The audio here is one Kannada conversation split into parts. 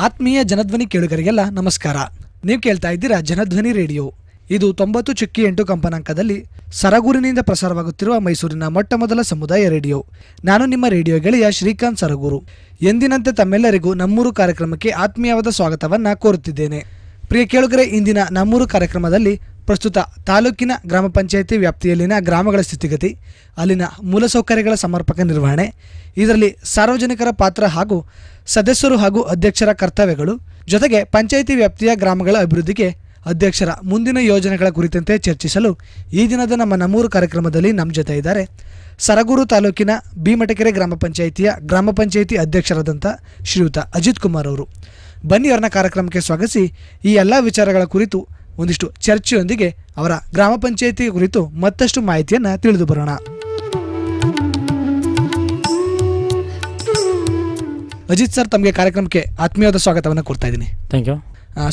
ಆತ್ಮೀಯ ಜನಧ್ವನಿ ಕೇಳುಗರಿಗೆಲ್ಲ ನಮಸ್ಕಾರ. ನೀವು ಕೇಳ್ತಾ ಇದ್ದೀರಾ ಜನಧ್ವನಿ ರೇಡಿಯೋ. ಇದು ತೊಂಬತ್ತು ಚುಕ್ಕಿ ಎಂಟು ಕಂಪನಾಂಕದಲ್ಲಿ ಸರಗೂರಿನಿಂದ ಪ್ರಸಾರವಾಗುತ್ತಿರುವ ಮೈಸೂರಿನ ಮೊಟ್ಟ ಮೊದಲ ಸಮುದಾಯ ರೇಡಿಯೋ. ನಾನು ನಿಮ್ಮ ರೇಡಿಯೋ ಗೆಳೆಯ ಶ್ರೀಕಾಂತ್ ಸರಗೂರು. ಎಂದಿನಂತೆ ತಮ್ಮೆಲ್ಲರಿಗೂ ನಮ್ಮೂರು ಕಾರ್ಯಕ್ರಮಕ್ಕೆ ಆತ್ಮೀಯವಾದ ಸ್ವಾಗತವನ್ನ ಕೋರುತ್ತಿದ್ದೇನೆ. ಪ್ರಿಯ ಕೇಳುಗರೆ, ಇಂದಿನ ನಮ್ಮೂರು ಕಾರ್ಯಕ್ರಮದಲ್ಲಿ ಪ್ರಸ್ತುತ ತಾಲೂಕಿನ ಗ್ರಾಮ ಪಂಚಾಯಿತಿ ವ್ಯಾಪ್ತಿಯಲ್ಲಿನ ಗ್ರಾಮಗಳ ಸ್ಥಿತಿಗತಿ, ಅಲ್ಲಿನ ಮೂಲಸೌಕರ್ಯಗಳ ಸಮರ್ಪಕ ನಿರ್ವಹಣೆ ಇದರಲ್ಲಿ ಸಾರ್ವಜನಿಕರ ಪಾತ್ರ ಹಾಗೂ ಸದಸ್ಯರು ಹಾಗೂ ಅಧ್ಯಕ್ಷರ ಕರ್ತವ್ಯಗಳು, ಜೊತೆಗೆ ಪಂಚಾಯಿತಿ ವ್ಯಾಪ್ತಿಯ ಗ್ರಾಮಗಳ ಅಭಿವೃದ್ಧಿಗೆ ಅಧ್ಯಕ್ಷರ ಮುಂದಿನ ಯೋಜನೆಗಳ ಕುರಿತಂತೆ ಚರ್ಚಿಸಲು ಈ ದಿನದ ನಮ್ಮ ನಮ್ಮೂರು ಕಾರ್ಯಕ್ರಮದಲ್ಲಿ ನಮ್ಮ ಜೊತೆ ಇದ್ದಾರೆ. ಸರಗೂರು ತಾಲೂಕಿನ ಭೀಮಟಕೆರೆ ಗ್ರಾಮ ಪಂಚಾಯಿತಿಯ ಗ್ರಾಮ ಪಂಚಾಯಿತಿ ಅಧ್ಯಕ್ಷರಾದಂಥ ಶ್ರೀಯುತ ಅಜಿತ್ ಕುಮಾರ್ ಅವರು. ಬನ್ನಿ ಅವರನ್ನ ಕಾರ್ಯಕ್ರಮಕ್ಕೆ ಸ್ವಾಗತಿಸಿ. ಈ ಎಲ್ಲ ವಿಚಾರಗಳ ಕುರಿತು ಒಂದಿಷ್ಟು ಚರ್ಚೆಯೊಂದಿಗೆ ಅವರ ಗ್ರಾಮ ಪಂಚಾಯಿತಿ ಕುರಿತು ಮತ್ತಷ್ಟು ಮಾಹಿತಿಯನ್ನು ತಿಳಿದು ಬರೋಣ. ಅಜಿತ್ ಸರ್ ತಮಗೆ ಕಾರ್ಯಕ್ರಮಕ್ಕೆ ಆತ್ಮೀಯವಾದ ಸ್ವಾಗತವನ್ನು ಕೊಡ್ತಾ ಇದ್ದೀನಿ. ಥ್ಯಾಂಕ್ ಯು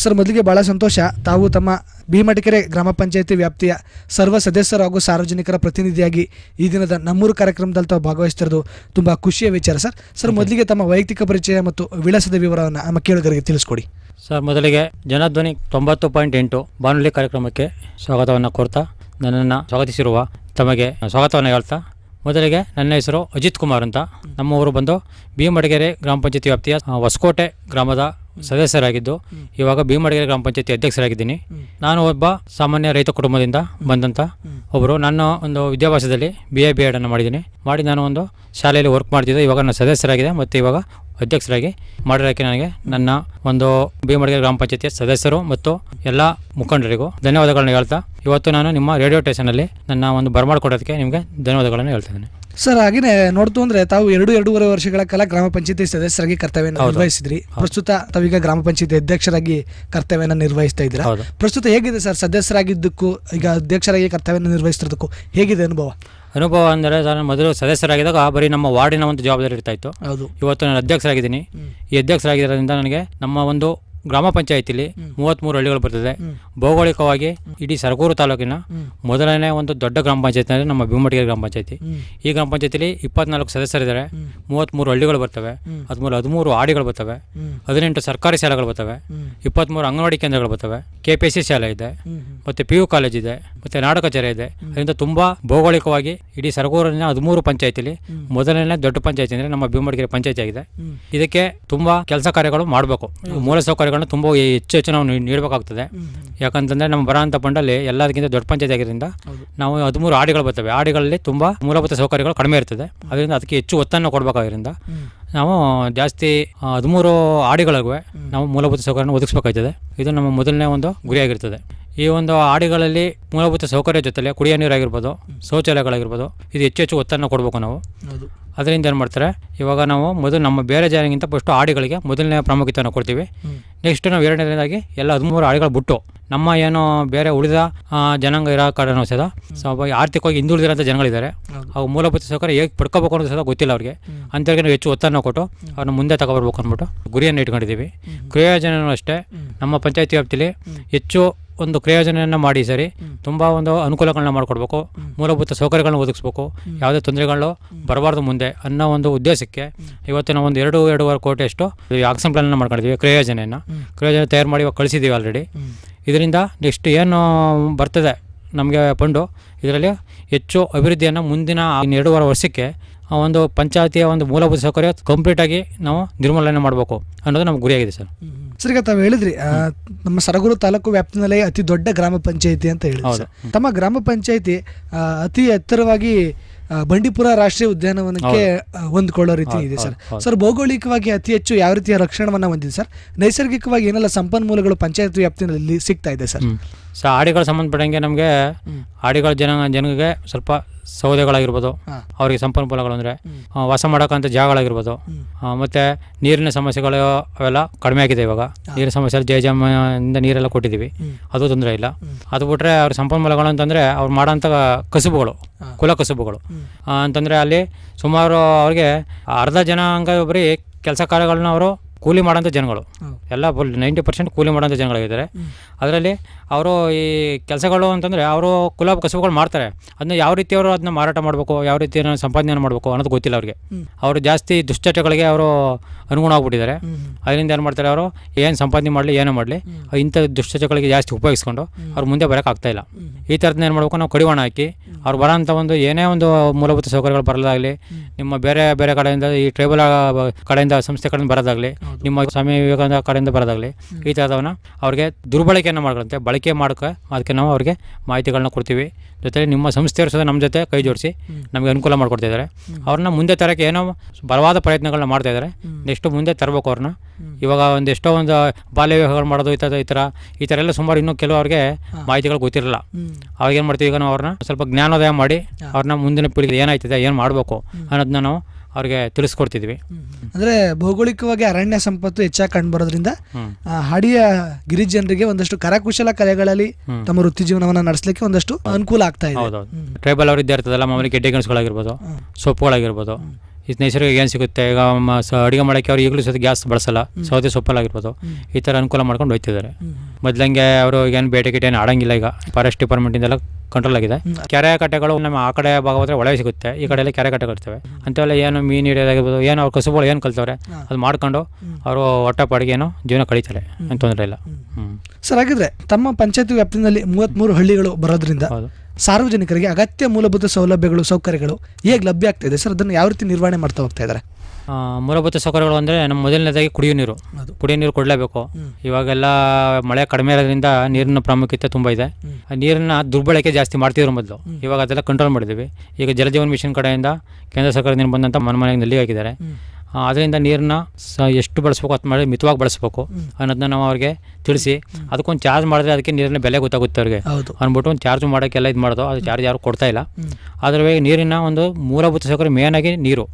ಸರ್ ಮೊದಲಿಗೆ ಭಾಳ ಸಂತೋಷ. ತಾವು ತಮ್ಮ ಭೀಮಟಕೆರೆ ಗ್ರಾಮ ಪಂಚಾಯತಿ ವ್ಯಾಪ್ತಿಯ ಸರ್ವ ಸದಸ್ಯರು ಹಾಗೂ ಸಾರ್ವಜನಿಕರ ಪ್ರತಿನಿಧಿಯಾಗಿ ಈ ದಿನದ ನಮ್ಮೂರು ಕಾರ್ಯಕ್ರಮದಲ್ಲಿ ತಾವು ಭಾಗವಹಿಸ್ತಿರೋದು ತುಂಬ ಖುಷಿಯ ವಿಚಾರ ಸರ್. ಸರ್ ಮೊದಲಿಗೆ ತಮ್ಮ ವೈಯಕ್ತಿಕ ಪರಿಚಯ ಮತ್ತು ವಿಳಾಸದ ವಿವರವನ್ನು ನಮ್ಮ ಕೇಳುಗರಿಗೆ ತಿಳಿಸ್ಕೊಡಿ. ಸರ್ ಮೊದಲಿಗೆ ಜನಧ್ವನಿ ತೊಂಬತ್ತು ಪಾಯಿಂಟ್ ಎಂಟು ಬಾನುಲಿ ಕಾರ್ಯಕ್ರಮಕ್ಕೆ ಸ್ವಾಗತವನ್ನು ಕೋರ್ತಾ ನನ್ನನ್ನು ಸ್ವಾಗತಿಸಿರುವ ತಮಗೆ ಸ್ವಾಗತವನ್ನು ಹೇಳ್ತಾ ಮೊದಲಿಗೆ ನನ್ನ ಹೆಸರು ಅಜಿತ್ ಕುಮಾರ್ ಅಂತ. ನಮ್ಮ ಊರು ಬಂದು ಭೀಮಡಗೆರೆ ಗ್ರಾಮ ಪಂಚಾಯತಿ ವ್ಯಾಪ್ತಿಯ ಹೊಸಕೋಟೆ ಗ್ರಾಮದ ಸದಸ್ಯರಾಗಿದ್ದು, ಇವಾಗ ಭೀಮಡಗೆರೆ ಗ್ರಾಮ ಪಂಚಾಯತಿ ಅಧ್ಯಕ್ಷರಾಗಿದ್ದೀನಿ. ನಾನು ಒಬ್ಬ ಸಾಮಾನ್ಯ ರೈತ ಕುಟುಂಬದಿಂದ ಬಂದಂಥ ಒಬ್ಬರು ನನ್ನ ಒಂದು ವಿದ್ಯಾಭ್ಯಾಸದಲ್ಲಿ ಬಿ ಎ ಬಿ ಎಡನ್ನು ಮಾಡಿದ್ದೀನಿ. ಮಾಡಿ ನಾನು ಒಂದು ಶಾಲೆಯಲ್ಲಿ ವರ್ಕ್ ಮಾಡ್ತಿದ್ದೆ. ಇವಾಗ ನಾನು ಸದಸ್ಯರಾಗಿದೆ. ಮತ್ತು ಇವಾಗ ಅಧ್ಯಕ್ಷರಾಗಿ ಮಾಡಿರೋಕ್ಕೆ ನನಗೆ ನನ್ನ ಒಂದು ಭೀಮಡಿಗೆ ಗ್ರಾಮ ಪಂಚಾಯತಿಯ ಸದಸ್ಯರು ಮತ್ತು ಎಲ್ಲ ಮುಖಂಡರಿಗೂ ಧನ್ಯವಾದಗಳನ್ನ ಹೇಳ್ತಾ ಇವತ್ತು ನಾನು ನಿಮ್ಮ ರೇಡಿಯೋ ಸ್ಟೇಷನಲ್ಲಿ ನನ್ನ ಒಂದು ಬರಮಾಡಿಕೊಡೋದಕ್ಕೆ ನಿಮಗೆ ಧನ್ಯವಾದಗಳನ್ನು ಹೇಳ್ತಿದ್ದೀನಿ ಸರ್ ಹಾಗೆ ನೋಡ್ತು ಅಂದ್ರೆ ತಾವು ಎರಡು ಎರಡೂವರೆ ವರ್ಷಗಳ ಕಾಲ ಗ್ರಾಮ ಪಂಚಾಯತಿ ಸದಸ್ಯರಾಗಿ ಕರ್ತವ್ಯ ನಿರ್ವಹಿಸಿದ್ರಿ. ಪ್ರಸ್ತುತ ತಾವೀಗ ಗ್ರಾಮ ಪಂಚಾಯತಿ ಅಧ್ಯಕ್ಷರಾಗಿ ಕರ್ತವ್ಯನ ನಿರ್ವಹಿಸ್ತಾ ಇದ್ದೀರಾ. ಪ್ರಸ್ತುತ ಹೇಗಿದೆ ಸರ್ ಸದಸ್ಯರಾಗಿದ್ದಕ್ಕೂ ಈಗ ಅಧ್ಯಕ್ಷರಾಗಿ ಕರ್ತವ್ಯನ ನಿರ್ವಹಿಸ್ತಿರೋದಕ್ಕೂ ಹೇಗಿದೆ ಅನುಭವ? ಅನುಭವ ಅಂದರೆ ನಾನು ಮೊದಲು ಸದಸ್ಯರಾಗಿದ್ದಾಗ ಬರೀ ನಮ್ಮ ವಾರ್ಡಿನ ಒಂದು ಜವಾಬ್ದಾರಿ ಇರ್ತಾ ಇತ್ತು. ಹೌದು. ಇವತ್ತು ನಾನು ಅಧ್ಯಕ್ಷರಾಗಿದ್ದೀನಿ. ಈ ಅಧ್ಯಕ್ಷರಾಗಿರೋದ್ರಿಂದ ನನಗೆ ನಮ್ಮ ಒಂದು ಗ್ರಾಮ ಪಂಚಾಯತಿಲಿ ಮೂವತ್ತ್ಮೂರು ಹಳ್ಳಿಗಳು ಬರ್ತದೆ. ಭೌಗೋಳಿಕವಾಗಿ ಇಡೀ ಸರಗೂರು ತಾಲೂಕಿನ ಮೊದಲನೇ ಒಂದು ದೊಡ್ಡ ಗ್ರಾಮ ಪಂಚಾಯತಿ ಅಂದರೆ ನಮ್ಮ ಭೀಮಟಿಗೆ ಗ್ರಾಮ ಪಂಚಾಯತಿ. ಈ ಗ್ರಾಮ ಪಂಚಾಯತಿಲಿ ಇಪ್ಪತ್ನಾಲ್ಕು ಸದಸ್ಯರಿದ್ದಾರೆ. ಮೂವತ್ತ್ಮೂರು ಹಳ್ಳಿಗಳು ಬರ್ತವೆ. ಹದಿಮೂರು ಹದಿಮೂರು ಆಡಿಗಳು ಬರ್ತವೆ. ಹದಿನೆಂಟು ಸರ್ಕಾರಿ ಶಾಲೆಗಳು ಬರ್ತವೆ. ಇಪ್ಪತ್ತ್ಮೂರು ಅಂಗನವಾಡಿ ಕೇಂದ್ರಗಳು ಬರ್ತವೆ. ಕೆ ಪಿ ಎಸ್ ಸಿ ಶಾಲೆ ಇದೆ ಮತ್ತು ಪಿ ಯು ಕಾಲೇಜ್ ಇದೆ. ಮತ್ತು ನಾಡ ಕಚೇರಿ ಇದೆ. ಅದರಿಂದ ತುಂಬಾ ಭೌಗೋಳಿಕವಾಗಿ ಇಡೀ ಸರಗೂರಿನ ಹದಿಮೂರು ಪಂಚಾಯತಿಲಿ ಮೊದಲನೇ ದೊಡ್ಡ ಪಂಚಾಯತಿ ಅಂದ್ರೆ ನಮ್ಮ ಭೀಮಡಿಗೆರೆ ಪಂಚಾಯತಿ ಆಗಿದೆ. ಇದಕ್ಕೆ ತುಂಬಾ ಕೆಲಸ ಕಾರ್ಯಗಳು ಮಾಡಬೇಕು. ಮೂಲ ಸೌಕರ್ಯಗಳನ್ನು ತುಂಬಾ ಹೆಚ್ಚು ಹೆಚ್ಚು ನಾವು ನೀಡಬೇಕಾಗ್ತದೆ. ಯಾಕಂತಂದ್ರೆ ನಮ್ಮ ಬರಹಂತ ಪಂಡಲ್ಲಿ ಎಲ್ಲದಕ್ಕಿಂತ ದೊಡ್ಡ ಪಂಚಾಯತಿ ಆಗಿರೋದ್ರಿಂದ ನಾವು ಹದಿಮೂರು ಆಡಿಗಳು ಬರ್ತವೆ. ಆಡಿಗಳಲ್ಲಿ ತುಂಬಾ ಮೂಲಭೂತ ಸೌಕರ್ಯಗಳು ಕಡಿಮೆ ಇರ್ತದೆ. ಅದರಿಂದ ಅದಕ್ಕೆ ಹೆಚ್ಚು ಒತ್ತನ್ನು ಕೊಡಬೇಕಾಗಿರಿಂದ ನಾವು ಜಾಸ್ತಿ ಹದಿಮೂರು ಆಡಿಗಳಿಗೂ ನಾವು ಮೂಲಭೂತ ಸೌಕರ್ಯನ ಒದಗಿಸಬೇಕಾಯ್ತದೆ ಇದು ನಮ್ಮ ಮೊದಲನೇ ಒಂದು ಗುರಿಯಾಗಿರ್ತದೆ. ಈ ಒಂದು ಆಡಿಗಳಲ್ಲಿ ಮೂಲಭೂತ ಸೌಕರ್ಯ ಜೊತೆಲೆ ಕುಡಿಯೋ ನೀರಾಗಿರ್ಬೋದು ಶೌಚಾಲಯಗಳಾಗಿರ್ಬೋದು ಇದು ಹೆಚ್ಚು ಹೆಚ್ಚು ಒತ್ತನ್ನು ಕೊಡಬೇಕು ನಾವು. ಅದರಿಂದ ಏನು ಮಾಡ್ತಾರೆ ಇವಾಗ ನಾವು ಮೊದಲು ನಮ್ಮ ಬೇರೆ ಜಾರಿಗಿಂತ ಫಸ್ಟು ಆಡಿಗಳಿಗೆ ಮೊದಲನೇ ಪ್ರಾಮುಖ್ಯತೆಯನ್ನು ಕೊಡ್ತೀವಿ. ನೆಕ್ಸ್ಟ್ ನಾವು ಎರಡನೇದಾಗಿ ಎಲ್ಲ ಹದಿಮೂರು ಆಡಿಗಳು ಬಿಟ್ಟು ನಮ್ಮ ಏನು ಬೇರೆ ಉಳಿದ ಜನಾಂಗ ಇರೋ ಕಾರಣ ಸಹ ಸ್ವಲ್ಪ ಆರ್ಥಿಕವಾಗಿ ಹಿಂದುಳಿದಿರೋಂಥ ಜನಗಳಿದ್ದಾರೆ. ಅವು ಮೂಲಭೂತ ಸೌಕರ್ಯ ಹೇಗೆ ಪಡ್ಕೋಬೇಕು ಅನ್ನೋದು ಸಹ ಗೊತ್ತಿಲ್ಲ ಅವ್ರಿಗೆ. ಅಂಥವ್ರಿಗೆ ನಾವು ಹೆಚ್ಚು ಒತ್ತನ್ನು ಕೊಟ್ಟು ಅವ್ರನ್ನ ಮುಂದೆ ತಗೊಬರ್ಬೇಕು ಅಂದ್ಬಿಟ್ಟು ಗುರಿಯನ್ನು ಇಟ್ಕೊಂಡಿದ್ದೀವಿ. ಕ್ರಿಯೋಜನೂ ಅಷ್ಟೇ. ನಮ್ಮ ಪಂಚಾಯತಿ ವ್ಯಾಪ್ತಿಲಿ ಹೆಚ್ಚು ಒಂದು ಕ್ರಿಯೋಜನೆಯನ್ನು ಮಾಡಿ ಸರಿ ತುಂಬ ಒಂದು ಅನುಕೂಲಗಳನ್ನ ಮಾಡಿಕೊಡ್ಬೇಕು ಮೂಲಭೂತ ಸೌಕರ್ಯಗಳನ್ನ ಒದಗಿಸ್ಬೇಕು ಯಾವುದೇ ತೊಂದರೆಗಳು ಬರಬಾರ್ದು ಮುಂದೆ ಅನ್ನೋ ಒಂದು ಉದ್ದೇಶಕ್ಕೆ ಇವತ್ತು ನಾವು ಒಂದು ಎರಡು ಎರಡೂವರೆ ಕೋಟಿಯಷ್ಟು ಆಕ್ಷನ್ ಪ್ಲಾನ್ ಮಾಡ್ಕೊಂಡಿದ್ದೀವಿ ಕ್ರಿಯೋಜನೆಯನ್ನು ಕ್ರಯೋಜನೆ ತಯಾರು ಮಾಡಿ ಇವಾಗ ಕಳಿಸಿದ್ದೀವಿ ಆಲ್ರೆಡಿ ಇದರಿಂದ ನೆಕ್ಸ್ಟ್ ಏನು ಬರ್ತದೆ ನಮಗೆ ಪಂಡು ಇದರಲ್ಲಿ ಹೆಚ್ಚು ಅಭಿವೃದ್ಧಿಯನ್ನು ಮುಂದಿನ ಎರಡೂವರೆ ವರ್ಷಕ್ಕೆ ಆ ಒಂದು ಪಂಚಾಯತಿಯ ಒಂದು ಮೂಲಭೂತ ಸೌಕರ್ಯ ಕಂಪ್ಲೀಟಾಗಿ ನಾವು ನಿರ್ಮೂಲನೆ ಮಾಡಬೇಕು ಅನ್ನೋದು ನಮ್ಮ ಗುರಿಯಾಗಿದೆ ಸರ್. ಸರ್ ಈಗ ತಾವು ಹೇಳಿದ್ರಿ ಆ, ನಮ್ಮ ಸರಗೂರು ತಾಲೂಕು ವ್ಯಾಪ್ತಿನಲ್ಲೇ ಅತಿ ದೊಡ್ಡ ಗ್ರಾಮ ಪಂಚಾಯಿತಿ ಅಂತ ಹೇಳಿದ್ರಿ ಹೌದು. ಸರ್. ತಮ್ಮ ಗ್ರಾಮ ಪಂಚಾಯಿತಿ ಆ, ಅತಿ ಎತ್ತರವಾಗಿ ಆ, ಬಂಡೀಪುರ ರಾಷ್ಟ್ರೀಯ ಉದ್ಯಾನವನಕ್ಕೆ ಆ, ಹೊಂದ್ಕೊಳ್ಳೋ ರೀತಿ ಇದೆ ಸರ್. ಸರ್ ಭೌಗೋಳಿಕವಾಗಿ ಅತಿ ಹೆಚ್ಚು ಯಾವ ರೀತಿಯ ರಕ್ಷಣವನ್ನ ಹೊಂದಿದೆ ಸರ್ ನೈಸರ್ಗಿಕವಾಗಿ ಏನೆಲ್ಲ ಸಂಪನ್ಮೂಲಗಳು ಪಂಚಾಯತ್ ವ್ಯಾಪ್ತಿನಲ್ಲಿ ಸಿಗ್ತಾ ಇದೆ ಸರ್ ಹ್ಮ್. ಸೊ ಆಡಿಗಳ ಸಂಬಂಧಪಟ್ಟಂಗೆ ನಮಗೆ ಆಡಿಗಳ ಜನ ಜನಗೆ ಸ್ವಲ್ಪ ಸೌದೆಗಳಾಗಿರ್ಬೋದು. ಅವರಿಗೆ ಸಂಪನ್ಮೂಲಗಳು ಅಂದರೆ ವಾಸ ಮಾಡೋಕ್ಕಂಥ ಜಾಗಗಳಾಗಿರ್ಬೋದು. ಮತ್ತು ನೀರಿನ ಸಮಸ್ಯೆಗಳು ಅವೆಲ್ಲ ಕಡಿಮೆ ಆಗಿದೆ ಇವಾಗ. ನೀರಿನ ಸಮಸ್ಯೆ ಜಯಜಾಮಿಂದ ನೀರೆಲ್ಲ ಕೊಟ್ಟಿದ್ದೀವಿ. ಅದು ತೊಂದರೆ ಇಲ್ಲ. ಅದು ಬಿಟ್ಟರೆ ಅವ್ರ ಸಂಪನ್ಮೂಲಗಳು ಅಂತಂದರೆ ಅವ್ರು ಮಾಡೋಂಥ ಕಸುಬುಗಳು ಕುಲ ಕಸುಬುಗಳು. ಅಂತಂದರೆ ಅಲ್ಲಿ ಸುಮಾರು ಅವ್ರಿಗೆ ಅರ್ಧ ಜನಾಂಗ ಬರೀ ಕೆಲಸ ಕಾರ್ಯಗಳನ್ನ ಅವರು ಕೂಲಿ ಮಾಡೋಂಥ ಜನಗಳು. ಎಲ್ಲ ಫುಲ್ ನೈಂಟಿ ಪರ್ಸೆಂಟ್ ಕೂಲಿ ಮಾಡೋಂಥ ಜನಗಳಾಗಿದ್ದಾರೆ ಅದರಲ್ಲಿ ಅವರು ಈ ಕೆಲಸಗಳು ಅಂತಂದರೆ ಅವರು ಕುಲಾಬ್ ಕಸುಬುಗಳು ಮಾಡ್ತಾರೆ. ಅದನ್ನ ಯಾವ ರೀತಿ ಅವರು ಅದನ್ನ ಮಾರಾಟ ಮಾಡಬೇಕು ಯಾವ ರೀತಿ ಸಂಪಾದನೆ ಮಾಡಬೇಕು ಅನ್ನೋದು ಗೊತ್ತಿಲ್ಲ ಅವ್ರಿಗೆ. ಅವರು ಜಾಸ್ತಿ ದುಶ್ಚಟಗಳಿಗೆ ಅವರು ಅನುಗುಣ ಆಗ್ಬಿಟ್ಟಿದ್ದಾರೆ. ಅದರಿಂದ ಏನು ಮಾಡ್ತಾರೆ ಅವರು ಏನು ಸಂಪಾದನೆ ಮಾಡಲಿ ಏನೇ ಮಾಡಲಿ ಇಂಥ ದುಶ್ಚಟಗಳಿಗೆ ಜಾಸ್ತಿ ಉಪಯೋಗಿಸ್ಕೊಂಡು ಅವ್ರು ಮುಂದೆ ಬರೋಕೆ ಆಗ್ತಾ ಇಲ್ಲ. ಈ ಥರದ್ದು ಏನು ಮಾಡಬೇಕು ನಾವು ಕಡಿವಾಣ ಹಾಕಿ ಅವ್ರು ಬರೋಂಥ ಒಂದು ಏನೇ ಒಂದು ಮೂಲಭೂತ ಸೌಕರ್ಯಗಳು ಬರೋದಾಗಲಿ ನಿಮ್ಮ ಬೇರೆ ಬೇರೆ ಕಡೆಯಿಂದ ಈ ಟ್ರೈಬಲ್ ಕಡೆಯಿಂದ ಸಂಸ್ಥೆ ಕಡೆಯಿಂದ ಬರೋದಾಗಲಿ ನಿಮ್ಮ ಸ್ವಾಮಿ ವಿವೇಕಾನಂದ ಕಡೆಯಿಂದ ಬರೋದಾಗಲಿ ಈ ಥರದವನ್ನ ಅವ್ರಿಗೆ ದುರ್ಬಳಕೆಯನ್ನು ಮಾಡ್ಕೊಳಂತೆ ಬಳಕೆ ಮಾಡ್ಕೊ ಅದಕ್ಕೆ ನಾವು ಅವ್ರಿಗೆ ಮಾಹಿತಿಗಳನ್ನ ಕೊಡ್ತೀವಿ. ಜೊತೆಗೆ ನಿಮ್ಮ ಸಂಸ್ಥೆಯವರು ಸಹ ನಮ್ಮ ಜೊತೆ ಕೈ ಜೋಡಿಸಿ ನಮಗೆ ಅನುಕೂಲ ಮಾಡಿಕೊಡ್ತಿದ್ದಾರೆ ಅವ್ರನ್ನ ಮುಂದೆ ತರಕ್ಕೆ ಏನೋ ಬಲವಾದ ಪ್ರಯತ್ನಗಳನ್ನ ಮಾಡ್ತಾ ಇದ್ದಾರೆ. ನೆಕ್ಸ್ಟ್ ಮುಂದೆ ತರಬೇಕು ಅವ್ರನ್ನ. ಇವಾಗ ಒಂದು ಎಷ್ಟೋ ಒಂದು ಬಾಲ್ಯ ವಿವಾಹಗಳು ಮಾಡೋದು ಈ ಥರ ಈ ಥರ ಈ ಥರ ಎಲ್ಲ ಸುಮಾರು ಇನ್ನೂ ಕೆಲವರಿಗೆ ಮಾಹಿತಿಗಳು ಗೊತ್ತಿರಲ್ಲ. ಅವಾಗ ಏನು ಮಾಡ್ತೀವಿ ಈಗ ನಾವು ಅವ್ರನ್ನ ಸ್ವಲ್ಪ ಜ್ಞಾನೋದಯ ಮಾಡಿ ಅವ್ರನ್ನ ಮುಂದಿನ ಪೀಳಿಗೆ ಏನಾಯ್ತದೆ ಏನು ಮಾಡಬೇಕು ಅನ್ನೋದನ್ನ ನಾವು ಅವ್ರಿಗೆ ತಿಳಿಸ್ಕೊಡ್ತಿದ್ವಿ. ಅಂದ್ರೆ ಭೌಗೋಳಿಕವಾಗಿ ಅರಣ್ಯ ಸಂಪತ್ತು ಹೆಚ್ಚಾಗಿ ಕಂಡು ಬರೋದ್ರಿಂದ ಹ್ಮ್. ಆ, ಹಾಡಿಯ ಗಿರಿಜನರಿಗೆ ಒಂದಷ್ಟು ಕರಕುಶಲ ಕಲೆಗಳಲ್ಲಿ ತಮ್ಮ ವೃತ್ತಿ ಜೀವನವನ್ನ ನಡೆಸಲಿಕ್ಕೆ ಒಂದಷ್ಟು ಅನುಕೂಲ ಆಗ್ತಾ ಇದೆ. ಟ್ರೈಬಲ್ ಅವ್ರು ಇದ್ದೇ ಇರ್ತದಲ್ಲ ಮಾಮೂಲಿ ಗೆಡ್ಡೆ ಗೆಣಸುಗಳಾಗಿರ್ಬೋದು ಸೊಪ್ಪುಗಳಾಗಿರ್ಬೋದು. ಇದು ನೈಸರ್ಗಿಕ ಏನು ಸಿಗುತ್ತೆ? ಈಗ ಸ ಅಡುಗೆ ಮಾಡೋಕ್ಕೆ ಅವ್ರು ಈಗಲೂ ಸಹ ಗ್ಯಾಸ್ ಬಳಸಲ್ಲ. ಸೌದೆ ಸೊಪ್ಪಲ್ಲಾಗಿರ್ಬೋದು. ಈ ಥರ ಅನುಕೂಲ ಮಾಡ್ಕೊಂಡು ಹೋಯ್ತಿದ್ದಾರೆ. ಮೊದಲಂಗೆ ಅವರು ಏನು ಬೇಟೆ ಗಿಟೆ ಏನು ಆಡಂಗಿಲ್ಲ ಈಗ. ಫಾರೆಸ್ಟ್ ಡಿಪಾರ್ಟ್ಮೆಂಟಿಂದೆಲ್ಲ ಕಂಟ್ರೋಲ್ ಆಗಿದೆ. ಕೆರೆ ಕಟ್ಟೆಗಳು ನಮ್ಮ ಆ ಕಡೆ ಭಾಗ ಹೋದ್ರೆ ಒಳಗೆ ಸಿಗುತ್ತೆ. ಈ ಕಡೆಯಲ್ಲಿ ಕೆರೆ ಕಟ್ಟೆ ಕಟ್ತವೆ ಅಂಥವೆಲ್ಲ ಏನು ಮೀನು ಹಿಡಿಯೋದಾಗಿರ್ಬೋದು ಏನು ಅವ್ರ ಕಸುಬುಗಳು ಏನು ಕಲ್ತವ್ರೆ ಅದು ಮಾಡ್ಕೊಂಡು ಅವರು ಹೊಟ್ಟೆ ಏನೋ ಜೀವನ ಕಳೀತಾರೆ. ಏನು ತೊಂದರೆ ಇಲ್ಲ. ಹ್ಞೂ ಸರ್ ಹಾಗಿದ್ರೆ ತಮ್ಮ ಪಂಚಾಯತ್ ವ್ಯಾಪ್ತಿನಲ್ಲಿ ಮೂವತ್ಮೂರು ಹಳ್ಳಿಗಳು ಬರೋದ್ರಿಂದ ಹೌದು. ಸಾರ್ವಜನಿಕರಿಗೆ ಅಗತ್ಯ ಮೂಲಭೂತ ಸೌಲಭ್ಯಗಳು ಸೌಕರ್ಯಗಳು ಹೇಗೆ ಲಭ್ಯ ಆಗ್ತಾ ಇದೆ ಸರ್? ಅದನ್ನು ಯಾವ ರೀತಿ ನಿರ್ವಹಣೆ ಮಾಡ್ತಾ ಹೋಗ್ತಾ ಇದ್ದಾರೆ? ಆ, ಮೂಲಭೂತ ಸೌಕರ್ಯಗಳು ಅಂದರೆ ನಮ್ಮ ಮೊದಲನೇದಾಗಿ ಕುಡಿಯೋ ನೀರು. ಕುಡಿಯೋ ನೀರು ಕೊಡಲೇಬೇಕು. ಇವಾಗೆಲ್ಲ ಮಳೆ ಕಡಿಮೆ ಇರೋದ್ರಿಂದ ನೀರಿನ ಪ್ರಾಮುಖ್ಯತೆ ತುಂಬ ಇದೆ. ಆ ನೀರನ್ನ ದುರ್ಬಳಕೆ ಜಾಸ್ತಿ ಮಾಡ್ತಿದ್ರು ಮೊದಲು. ಇವಾಗ ಅದೆಲ್ಲ ಕಂಟ್ರೋಲ್ ಮಾಡಿದ್ದೀವಿ ಈಗ ಜಲಜೀವನ್ ಮಿಷನ್ ಕಡೆಯಿಂದ ಕೇಂದ್ರ ಸರ್ಕಾರದಿಂದ ಬಂದಂಥ ಮನೆ ಮನೆಗೆ ನಲ್ಲಿ ಹಾಕಿದ್ದಾರೆ ಅದರಿಂದ ನೀರನ್ನ ಸ ಎಷ್ಟು ಬಳಸ್ಬೇಕು ಅದು ಮಾಡಿ ಮಿತವಾಗಿ ಬಳಸ್ಬೇಕು ಅನ್ನೋದನ್ನ ನಾವು ಅವ್ರಿಗೆ ತಿಳಿಸಿ. ಅದಕ್ಕೊಂದು ಚಾರ್ಜ್ ಮಾಡಿದ್ರೆ ಅದಕ್ಕೆ ನೀರಿನ ಬೆಲೆ ಗೊತ್ತಾಗುತ್ತೆ ಅವ್ರಿಗೆ. ಹೌದು. ಅಂದ್ಬಿಟ್ಟು ಒಂದು ಚಾರ್ಜ್ ಮಾಡೋಕ್ಕೆಲ್ಲ ಇದು ಮಾಡೋದು ಅದು ಚಾರ್ಜ್ ಯಾರು ಕೊಡ್ತಾ ಇಲ್ಲ. ಅದ್ರ ನೀರಿನ ಒಂದು ಮೂಲಭೂತ ಸೌಕರ್ಯ ಮೇನ್ ಆಗಿ ನೀರು.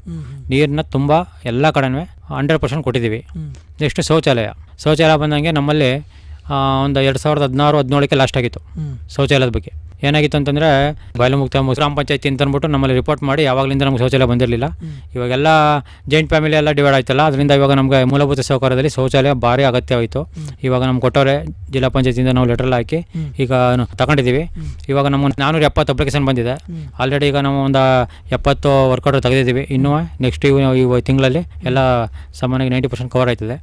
ನೀರನ್ನ ತುಂಬ ಎಲ್ಲ ಕಡೆನೂ ಹಂಡ್ರೆಡ್ ಪರ್ಸೆಂಟ್ ಕೊಟ್ಟಿದ್ದೀವಿ. ನೆಕ್ಸ್ಟ್ ಶೌಚಾಲಯ. ಶೌಚಾಲಯ ಬಂದಂಗೆ ನಮ್ಮಲ್ಲಿ ಒಂದು ಎರಡು ಸಾವಿರದ ಹದಿನಾರು ಹದಿನೇಳಕ್ಕೆ ಲಾಸ್ಟ್ ಆಗಿತ್ತು. ಶೌಚಾಲಯದ ಬಗ್ಗೆ. ಏನಾಗಿತ್ತು ಅಂತಂದರೆ ಬಯಲುಮುಕ್ತ ಮುಕ್ತ ಗ್ರಾಮ ಪಂಚಾಯತಿ ಅಂತ ಅಂದ್ಬಿಟ್ಟು ನಮ್ಮಲ್ಲಿ ರಿಪೋರ್ಟ್ ಮಾಡಿ ಯಾವಾಗಲಿಂದ ನಮ್ಗೆ ಶೌಚಾಲಯ ಬಂದಿರಲಿಲ್ಲ. ಇವಾಗೆಲ್ಲ ಜಾಯಿಂಟ್ ಫ್ಯಾಮಿಲಿ ಎಲ್ಲ ಡಿವೈಡ್ ಆಯ್ತಲ್ಲ, ಅದರಿಂದ ಇವಾಗ ನಮಗೆ ಮೂಲಭೂತ ಸೌಕರ್ಯದಲ್ಲಿ ಶೌಚಾಲಯ ಭಾರಿ ಅಗತ್ಯವಾಯಿತು ಇವಾಗ ನಮ್ಗೆ ಕೊಟ್ಟವರೆ ಜಿಲ್ಲಾ ಪಂಚಾಯತಿಯಿಂದ ನಾವು ಲೆಟರ್ ಹಾಕಿ, ಈಗ ತಗೊಂಡಿದ್ದೀವಿ. ಇವಾಗ ನಮ್ಗೆ ನಾನೂರ ಎಪ್ಪತ್ತು ಅಪ್ಲಿಕೇಶನ್ ಬಂದಿದೆ. ಆಲ್ರೆಡಿ ಈಗ ನಾವು ಒಂದು ಎಪ್ಪತ್ತು ವರ್ಕೌಟ್ ತೆಗೆದಿದ್ದೀವಿ. ಇನ್ನೂ ನೆಕ್ಸ್ಟ್ ಈ ತಿಂಗಳಲ್ಲಿ ಎಲ್ಲ ಸಾಮಾನ್ಯವಾಗಿ ನೈಂಟಿ ಪರ್ಸೆಂಟ್ ಕವರ್ ಆಯ್ತದೆ.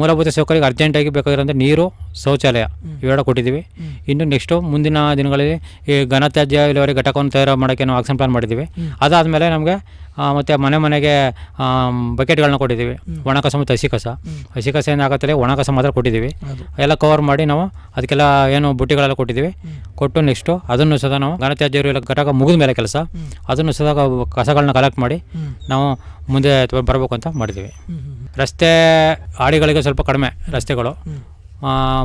ಮೂಲಭೂತ ಸೌಕರ್ಯ ಅರ್ಜೆಂಟಾಗಿ ಬೇಕಾಗಿರೋಂಥ ನೀರು ಶೌಚಾಲಯ ಇವೆರಡು ಕೊಟ್ಟಿದ್ದೀವಿ. ಇನ್ನು ನೆಕ್ಸ್ಟು ಮುಂದಿನ ದಿನಗಳಲ್ಲಿ ಈ ಘನತ್ಯಾಜ್ಯ ಇಲ್ಲಿವರೆಗೆ ಘಟಕವನ್ನು ತಯಾರು ಮಾಡೋಕ್ಕೆ ನಾವು ಆಕ್ಷನ್ ಪ್ಲಾನ್ ಮಾಡಿದ್ದೀವಿ. ಅದಾದಮೇಲೆ ನಮಗೆ ಮತ್ತು ಮನೆ ಮನೆಗೆ ಬಕೆಟ್ಗಳನ್ನ ಕೊಟ್ಟಿದ್ದೀವಿ. ಒಣ ಕಸ ಮತ್ತು ಹಸಿ ಕಸ. ಹಸಿ ಕಸ ಏನಾಗತ್ತಲ್ಲ ಒಣ ಕಸ ಮಾತ್ರ ಕೊಟ್ಟಿದ್ದೀವಿ. ಎಲ್ಲ ಕವರ್ ಮಾಡಿ ನಾವು ಅದಕ್ಕೆಲ್ಲ ಏನು ಬುಟ್ಟಿಗಳೆಲ್ಲ ಕೊಟ್ಟಿದ್ದೀವಿ. ಕೊಟ್ಟು ನೆಕ್ಸ್ಟು ಅದನ್ನು ಸಹ ನಾವು ಘನತ್ಯಾಜ್ಯ ಇರೋ ಘಟಕ ಮುಗಿದ ಮೇಲೆ ಕೆಲಸ ಅದನ್ನು ಸಹ ಕಸಗಳನ್ನ ಕಲೆಕ್ಟ್ ಮಾಡಿ ನಾವು ಮುಂದೆ ಬರಬೇಕು ಅಂತ ಮಾಡಿದ್ದೀವಿ. ರಸ್ತೆ ಆಡಿಗಳಿಗೆ ಸ್ವಲ್ಪ ಕಡಿಮೆ ರಸ್ತೆಗಳು.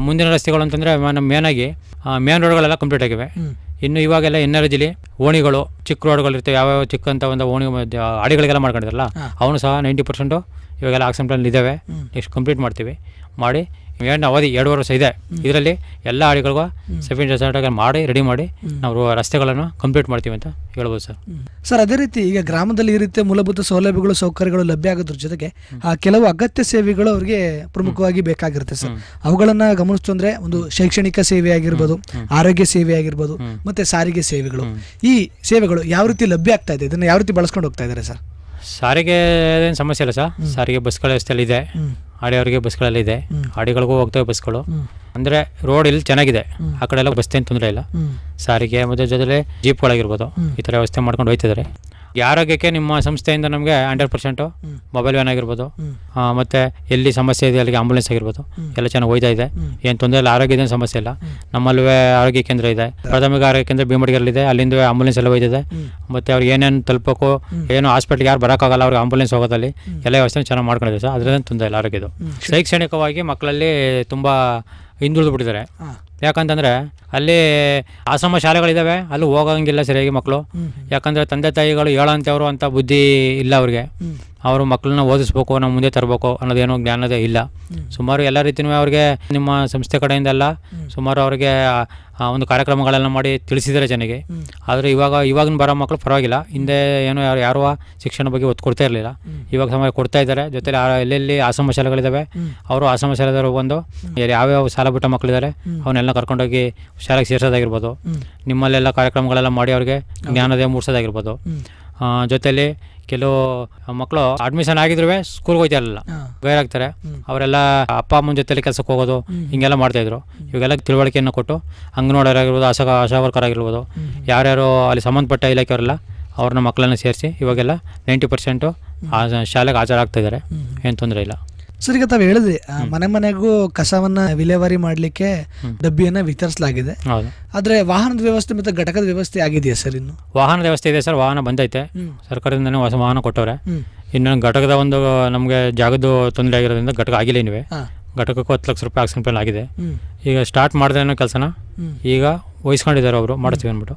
ಮುಂದಿನ ರಸ್ತೆಗಳು ಅಂತಂದರೆ ನಮ್ಮ ಆಗಿ ಮೇನ್ ರೋಡ್ಗಳೆಲ್ಲ ಕಂಪ್ಲೀಟ್ ಆಗಿವೆ. ಇನ್ನು ಇವಾಗೆಲ್ಲ ಎನ್ ಆರ್ ಜಿಲಿ ಓಣಿಗಳು ಚಿಕ್ಕ ರೋಡ್ಗಳು ಇರ್ತವೆ ಯಾವ್ಯಾವ ಚಿಕ್ಕ ಅಂತ ಒಂದು ಓಣಿ ಅಡಿಗಳಿಗೆಲ್ಲ ಮಾಡ್ಕೊಂಡಿದ್ರಲ್ಲ ಅವನು ಸಹ ನೈಂಟಿ ಪರ್ಸೆಂಟು ಇವಾಗೆಲ್ಲ ಆಕ್ಷನ್ ಪ್ಲಾನ್ ಇದ್ದಾವೆ. ನೆಕ್ಸ್ಟ್ ಕಂಪ್ಲೀಟ್ ಮಾಡ್ತೀವಿ. ಮಾಡಿ ಏನು ಅವಧಿ ಎರಡು ವರ್ಷ ಇದೆ. ಇದರಲ್ಲಿ ಎಲ್ಲ ಆಡಿಗಳಿಗೂ ಸೆಫಿನ್ ರೆಸಾರ್ಟ್ ಮಾಡಿ ರೆಡಿ ಮಾಡಿ ನಾವು ರಸ್ತೆಗಳನ್ನು ಕಂಪ್ಲೀಟ್ ಮಾಡ್ತೀವಿ ಅಂತ ಹೇಳ್ಬೋದು ಸರ್. ಸರ್ ಅದೇ ರೀತಿ ಈಗ ಗ್ರಾಮದಲ್ಲಿ ಈ ರೀತಿಯ ಮೂಲಭೂತ ಸೌಲಭ್ಯಗಳು ಸೌಕರ್ಯಗಳು ಲಭ್ಯ ಆಗೋದ್ರ ಜೊತೆಗೆ ಆ ಕೆಲವು ಅಗತ್ಯ ಸೇವೆಗಳು ಅವರಿಗೆ ಪ್ರಮುಖವಾಗಿ ಬೇಕಾಗಿರುತ್ತೆ ಸರ್. ಅವುಗಳನ್ನು ಗಮನಿಸ್ತು ಅಂದ್ರೆ ಒಂದು ಶೈಕ್ಷಣಿಕ ಸೇವೆ ಆಗಿರ್ಬೋದು ಆರೋಗ್ಯ ಸೇವೆ ಆಗಿರ್ಬೋದು ಮತ್ತೆ ಸಾರಿಗೆ ಸೇವೆಗಳು. ಈ ಸೇವೆಗಳು ಯಾವ ರೀತಿ ಲಭ್ಯ ಆಗ್ತಾ ಇದೆ? ಇದನ್ನು ಯಾವ ರೀತಿ ಬಳಸ್ಕೊಂಡು ಹೋಗ್ತಾ ಇದ್ದಾರೆ ಸರ್? ಸಾರಿಗೆ ಏನು ಸಮಸ್ಯೆ ಇಲ್ಲ ಸರ್. ಸಾರಿಗೆ ಬಸ್ಗಳ ವ್ಯವಸ್ಥೆಯಲ್ಲಿ ಇದೆ. ಆಡಿಯವರಿಗೆ ಬಸ್ಗಳೆಲ್ಲ ಇದೆ. ಆಡಿಗಳಿಗೂ ಹೋಗ್ತವೆ ಬಸ್ಗಳು. ಅಂದರೆ ರೋಡ್ ಇಲ್ಲಿ ಚೆನ್ನಾಗಿದೆ. ಆ ಕಡೆ ಎಲ್ಲ ಬಸ್ ಏನು ತೊಂದರೆ ಇಲ್ಲ. ಸಾರಿಗೆ ಮತ್ತು ಜೊತೆಲೆ ಜೀಪ್ಗಳಾಗಿರ್ಬೋದು ಈ ಥರ ವ್ಯವಸ್ಥೆ ಮಾಡ್ಕೊಂಡು ಹೋಗ್ತಿದ್ದಾರೆ ಈ ಆರೋಗ್ಯಕ್ಕೆ ನಿಮ್ಮ ಸಂಸ್ಥೆಯಿಂದ ನಮಗೆ ಹಂಡ್ರೆಡ್ ಪರ್ಸೆಂಟು ಮೊಬೈಲ್ ವ್ಯಾನ್ ಆಗಿರ್ಬೋದು. ಮತ್ತು ಮತ್ತೆ ಎಲ್ಲಿ ಸಮಸ್ಯೆ ಇದೆ ಅಲ್ಲಿಗೆ ಆಂಬುಲೆನ್ಸ್ ಆಗಿರ್ಬೋದು. ಎಲ್ಲ ಚೆನ್ನಾಗಿ ಹೋಯ್ತಾ ಇದೆ. ಏನು ತೊಂದರೆ ಇಲ್ಲ ಆರೋಗ್ಯದ ಸಮಸ್ಯೆ ಇಲ್ಲ. ನಮ್ಮಲ್ಲೂ ಆರೋಗ್ಯ ಕೇಂದ್ರ ಇದೆ. ಪ್ರಾಥಮಿಕ ಆರೋಗ್ಯ ಕೇಂದ್ರ ಭೀಮಡಿಗರಲ್ಲಿದೆ. ಅಲ್ಲಿಂದ ಆಂಬುಲೆನ್ಸ್ ಎಲ್ಲ ಹೋಯ್ತಿದೆ. ಮತ್ತೆ ಅವ್ರಿಗೆ ಏನೇನು ತಲುಪೋಕು ಏನು ಹಾಸ್ಪಿಟ್ಲಿಗೆ ಯಾರು ಬರೋಕ್ಕಾಗಲ್ಲ ಅವ್ರಿಗೆ ಆಂಬುಲೆನ್ಸ್ ಹೋಗೋದಲ್ಲಿ. ಎಲ್ಲ ವ್ಯವಸ್ಥೆ ಚೆನ್ನಾಗಿ ಮಾಡ್ಕೊಂಡಿದೆ ಸರ್. ಅದರಿಂದ ತೊಂದರೆ ಇಲ್ಲ ಆರೋಗ್ಯದು ಶೈಕ್ಷಣಿಕವಾಗಿ ಮಕ್ಕಳಲ್ಲಿ ತುಂಬ ಹಿಂದುಳಿದು ಬಿಟ್ಟಿದ್ದಾರೆ. ಯಾಕಂತಂದ್ರೆ ಅಲ್ಲಿ ಆಶ್ರಮ ಶಾಲೆಗಳಿದ್ದಾವೆ ಅಲ್ಲಿ ಹೋಗಂಗಿಲ್ಲ ಸರಿಯಾಗಿ ಮಕ್ಕಳು ಯಾಕಂದ್ರೆ ತಂದೆ ತಾಯಿಗಳು ಹೇಳೋಂಥವ್ರು ಅಂತ ಬುದ್ಧಿ ಇಲ್ಲ ಅವ್ರಿಗೆ. ಅವರು ಮಕ್ಕಳನ್ನ ಓದಿಸ್ಬೇಕು ನಾವು ಮುಂದೆ ತರಬೇಕು ಅನ್ನೋದೇನೋ ಜ್ಞಾನದೇ ಇಲ್ಲ. ಸುಮಾರು ಎಲ್ಲ ರೀತಿಯೂ ಅವ್ರಿಗೆ ನಿಮ್ಮ ಸಂಸ್ಥೆ ಕಡೆಯಿಂದೆಲ್ಲ ಸುಮಾರು ಅವ್ರಿಗೆ ಒಂದು ಕಾರ್ಯಕ್ರಮಗಳೆಲ್ಲ ಮಾಡಿ ತಿಳಿಸಿದ್ದಾರೆ ಜನಗೆ ಆದರೆ ಇವಾಗ ಇವಾಗಿನ ಬರೋ ಮಕ್ಕಳು ಪರವಾಗಿಲ್ಲ. ಹಿಂದೆ ಏನು ಯಾರು ಯಾರು ಶಿಕ್ಷಣ ಬಗ್ಗೆ ಒತ್ತು ಕೊಡ್ತಾ ಇರಲಿಲ್ಲ. ಇವಾಗ ಸಮಯ ಕೊಡ್ತಾ ಇದ್ದಾರೆ. ಜೊತೆಲಿ ಎಲ್ಲೆಲ್ಲಿ ಆಶ್ರಮ ಶಾಲೆಗಳಿದ್ದಾವೆ ಅವರು ಆಶ್ರಮ ಶಾಲೆದವರು ಬಂದು ಯಾವ್ಯಾವ ಶಾಲೆ ಬಿಟ್ಟ ಮಕ್ಕಳಿದ್ದಾರೆ ಅವನ್ನೆಲ್ಲ ಕರ್ಕೊಂಡೋಗಿ ಶಾಲೆಗೆ ಸೇರಿಸೋದಾಗಿರ್ಬೋದು. ನಿಮ್ಮಲ್ಲೆಲ್ಲ ಕಾರ್ಯಕ್ರಮಗಳೆಲ್ಲ ಮಾಡಿ ಅವ್ರಿಗೆ ಜ್ಞಾನದೇ ಮೂಡಿಸೋದಾಗಿರ್ಬೋದು. ಜೊತೆಲಿ ಕೆಲವು ಮಕ್ಕಳು ಅಡ್ಮಿಷನ್ ಆಗಿದ್ರು ಸ್ಕೂಲ್ಗೆ ಹೋಗ್ತಾ ಇರಲಿಲ್ಲ ಗೈರಾಗ್ತಾರೆ ಅವರೆಲ್ಲ ಅಪ್ಪ ಅಮ್ಮನ ಜೊತೆಲಿ ಕೆಲಸಕ್ಕೆ ಹೋಗೋದು ಹಿಂಗೆಲ್ಲ ಮಾಡ್ತಾಯಿದ್ರು. ಇವಾಗೆಲ್ಲ ತಿಳುವಳಿಕೆಯನ್ನು ಕೊಟ್ಟು ಅಂಗನವಾಡಿಯವರಾಗಿರ್ಬೋದು ಆಶಾ ಆಶಾ ವರ್ಕರ್ ಆಗಿರ್ಬೋದು ಯಾರ್ಯಾರು ಅಲ್ಲಿ ಸಂಬಂಧಪಟ್ಟ ಇಲಾಖೆಯವರೆಲ್ಲ ಅವ್ರನ್ನ ಮಕ್ಕಳನ್ನ ಸೇರಿಸಿ ಇವಾಗೆಲ್ಲ ನೈಂಟಿ ಪರ್ಸೆಂಟು ಶಾಲೆಗೆ ಹಾಜರಾಗ್ತಾ ಇದ್ದಾರೆ. ಏನು ತೊಂದರೆ ಇಲ್ಲ. ಸರ್ ಈಗ ತಾವು ಹೇಳಿದ್ರಿ ಆ, ಮನೆ ಮನೆಗೂ ಕಸವನ್ನ ವಿಲೇವಾರಿ ಮಾಡ್ಲಿಕ್ಕೆ ಡಬ್ಬಿಯನ್ನ ವಿತರಿಸಲಾಗಿದೆ. ಹೌದು. ಆದ್ರೆ ವಾಹನದ ವ್ಯವಸ್ಥೆ ಮತ್ತೆ ಘಟಕದ ವ್ಯವಸ್ಥೆ ಆಗಿದೆಯಾ ಸರ್ ಇನ್ನು? ವಾಹನ ವ್ಯವಸ್ಥೆ ಇದೆ ಸರ್ ವಾಹನ ಬಂದೈತೆ. ಸರ್ಕಾರದಿಂದನೇ ಹೊಸ ವಾಹನ ಕೊಟ್ಟವ್ರೆ. ಇನ್ನೊಂದು ಇನ್ನು ಘಟಕದ ಒಂದು ನಮಗೆ ಜಾಗದ ತೊಂದರೆ ಆಗಿರೋದ್ರಿಂದ ಘಟಕ ಆಗಿಲ್ಲ ನೀವೇ ಹಾ. ಘಟಕಕ್ಕೂ ಹತ್ತು ಲಕ್ಷ ರೂಪಾಯಿ ಆಕ್ಷನ್ ಪ್ಲಾನ್ ಆಗಿದೆ. ಈಗ ಸ್ಟಾರ್ಟ್ ಮಾಡಿದ್ರೆ ಅನ್ನೋ ಕೆಲಸನ. ಈಗ ವಹಿಸ್ಕೊಂಡಿದ್ದಾರೆ ಅವರು ಮಾಡ್ತೀವಿ ಅಂದ್ಬಿಟ್ಟು.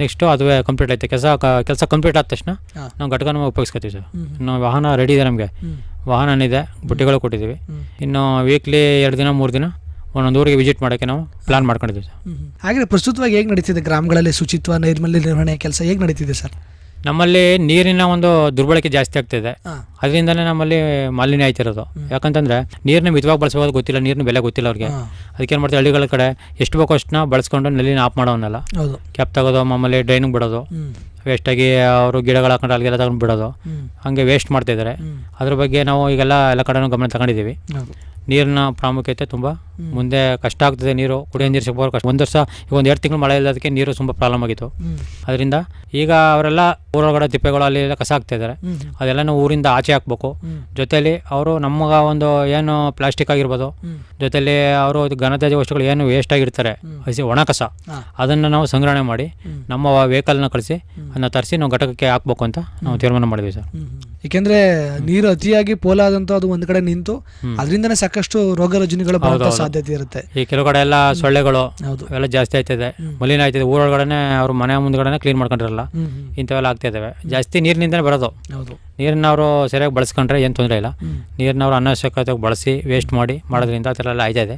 ನೆಕ್ಸ್ಟು ಅದುವೇ ಕಂಪ್ಲೀಟ್ ಐತೆ ಕೆಲಸ ಕೆಲಸ ಕಂಪ್ಲೀಟ್ ಆದ ತಕ್ಷಣ ನಾವು ಘಟಕನ ಉಪಯೋಗಿಸ್ಕೊತೀವಿ ಸರ್. ಇನ್ನು ವಾಹನ ರೆಡಿ ಇದೆ ನಮಗೆ. ವಾಹನ ಇದೆ ಬುಟ್ಟಿಗಳು ಕೊಟ್ಟಿದ್ದೀವಿ. ಇನ್ನು ವೀಕ್ಲಿ ಎರಡು ದಿನ ಮೂರು ದಿನ ಒಂದೊಂದು ಊರಿಗೆ ವಿಸಿಟ್ ಮಾಡೋಕ್ಕೆ ನಾವು ಪ್ಲಾನ್ ಮಾಡ್ಕೊಂಡಿದ್ದೀವಿ ಸರ್. ಹಾಗೆ ಪ್ರಸ್ತುತವಾಗಿ ಹೇಗೆ ನಡೀತಿದೆ ಗ್ರಾಮಗಳಲ್ಲಿ ಶುಚಿತ್ವ ನೈರ್ಮಲ್ಯ ನಿರ್ವಹಣೆ ಕೆಲಸ ಹೇಗೆ ನಡೀತಿದೆ ಸರ್? ನಮ್ಮಲ್ಲಿ ನೀರಿನ ಒಂದು ದುರ್ಬಳಕೆ ಜಾಸ್ತಿ ಆಗ್ತಿದೆ. ಅದರಿಂದಲೇ ನಮ್ಮಲ್ಲಿ ಮಾಲಿನ್ಯ ಆಯ್ತಿರೋದು. ಯಾಕಂತಂದ್ರೆ ನೀರನ್ನ ಮಿತವಾಗಿ ಬಳಸೋದು ಗೊತ್ತಿಲ್ಲ ನೀರಿನ ಬೆಲೆ ಗೊತ್ತಿಲ್ಲ ಅವ್ರಿಗೆ. ಅದಕ್ಕೆ ಏನು ಮಾಡ್ತಾರೆ ಹಳ್ಳಿಗಳ ಕಡೆ ಎಷ್ಟು ಬೇಕೋ ಅಷ್ಟನ್ನ ಬಳಸ್ಕೊಂಡು ನಲ್ಲಿನ ಆಫ್ ಮಾಡೋನಲ್ಲ. ಕ್ಯಾಪ್ ತಗೋದು ಮಾಮೂಲಿ ಡ್ರೈನಿಗೆ ಬಿಡೋದು. ವೇಸ್ಟ್ ವೇಸ್ಟಾಗಿ ಅವರು ಗಿಡಗಳು ಹಾಕೊಂಡು ಅಲ್ಲಿಗೆಲ್ಲ ತಗೊಂಡು ಬಿಡೋದು. ಹಂಗೆ ವೇಸ್ಟ್ ಮಾಡ್ತಿದ್ದಾರೆ ಅದ್ರ ಬಗ್ಗೆ ನಾವು ಈಗೆಲ್ಲ ಎಲ್ಲ ಕಡೆನೂ ಗಮನ ತಗೊಂಡಿದ್ದೀವಿ. ನೀರಿನ ಪ್ರಾಮುಖ್ಯತೆ ತುಂಬ. ಮುಂದೆ ಕಷ್ಟ ಆಗ್ತದೆ ನೀರು ಕುಡಿಯೋ ನೀರು ಸಿಗ್ಬೋದು ಕಷ್ಟ. ಒಂದು ವರ್ಷ ಈಗ ಒಂದು ಎರಡು ತಿಂಗಳು ಮಳೆ ಇಲ್ಲದಕ್ಕೆ ನೀರು ತುಂಬ ಪ್ರಾಬ್ಲಮ್ ಆಗಿತ್ತು. ಅದರಿಂದ ಈಗ ಅವರೆಲ್ಲ ಊರೊಳಗಡೆ ತಿಪ್ಪೆಗಳು ಅಲ್ಲಿ ಎಲ್ಲ ಕಸ ಹಾಕ್ತಾ ಇದ್ದಾರೆ. ಅದೆಲ್ಲನೂ ಊರಿಂದ ಆಚೆ ಹಾಕ್ಬೇಕು. ಜೊತೆಯಲ್ಲಿ ಅವರು ನಮಗೆ ಒಂದು ಏನು ಪ್ಲಾಸ್ಟಿಕ್ ಆಗಿರ್ಬೋದು. ಜೊತೆಯಲ್ಲಿ ಅವರು ಘನತ್ಯಾಜ್ಯ ವಸ್ತುಗಳು ಏನು ವೇಸ್ಟ್ ಆಗಿರ್ತಾರೆ. ಹಸಿ ಒಣ ಕಸ. ಅದನ್ನು ನಾವು ಸಂಗ್ರಹಣೆ ಮಾಡಿ ನಮ್ಮ ವೆಹಿಕಲ್ನ ಕಳಿಸಿ ಅದನ್ನ ತರಿಸಿ ನಾವು ಘಟಕಕ್ಕೆ ಹಾಕ್ಬೇಕು ಅಂತ ನಾವು ತೀರ್ಮಾನ ಮಾಡಿದ್ವಿ ಸರ್. ಏಕೆಂದ್ರೆ ನೀರು ಅತಿಯಾಗಿ ಪೋಲಾದಂತ ಅದು ಒಂದ್ ಕಡೆ ನಿಂತು ಅದರಿಂದನೇ ಸಾಕಷ್ಟು ರೋಗ ರುಜಿನಗಳು ಬರೋ ಸಾಧ್ಯತೆ ಇರುತ್ತೆ. ಈ ಕೆಲವು ಕಡೆ ಎಲ್ಲ ಸೊಳ್ಳೆಗಳು ಎಲ್ಲ ಜಾಸ್ತಿ ಆಯ್ತದೆ ಮಲಿನ ಆಯ್ತದೆ ಊರೊಳಗಡೆ ಅವ್ರ ಮನೆ ಮುಂದ್ಗಡೆ ಕ್ಲೀನ್ ಮಾಡ್ಕೊಂಡಿರಲ್ಲ. ಇಂಥವೆಲ್ಲ ಆಗ್ತಾ ಇದಾವೆ ಜಾಸ್ತಿ ನೀರಿನಿಂದನೇ ಬರೋದು. ಹೌದು. ನೀರನ್ನ ಅವರು ಸರಿಯಾಗಿ ಬಳಸ್ಕೊಂಡ್ರೆ ಏನು ತೊಂದರೆ ಇಲ್ಲ. ನೀರನ್ನ ಅವರು ಅನಾವಶ್ಯಕತೆ ಬಳಸಿ ವೇಸ್ಟ್ ಮಾಡಿ ಮಾಡೋದ್ರಿಂದ ಆ ಥರ ಎಲ್ಲ ಆಯ್ತಾ ಇದೆ.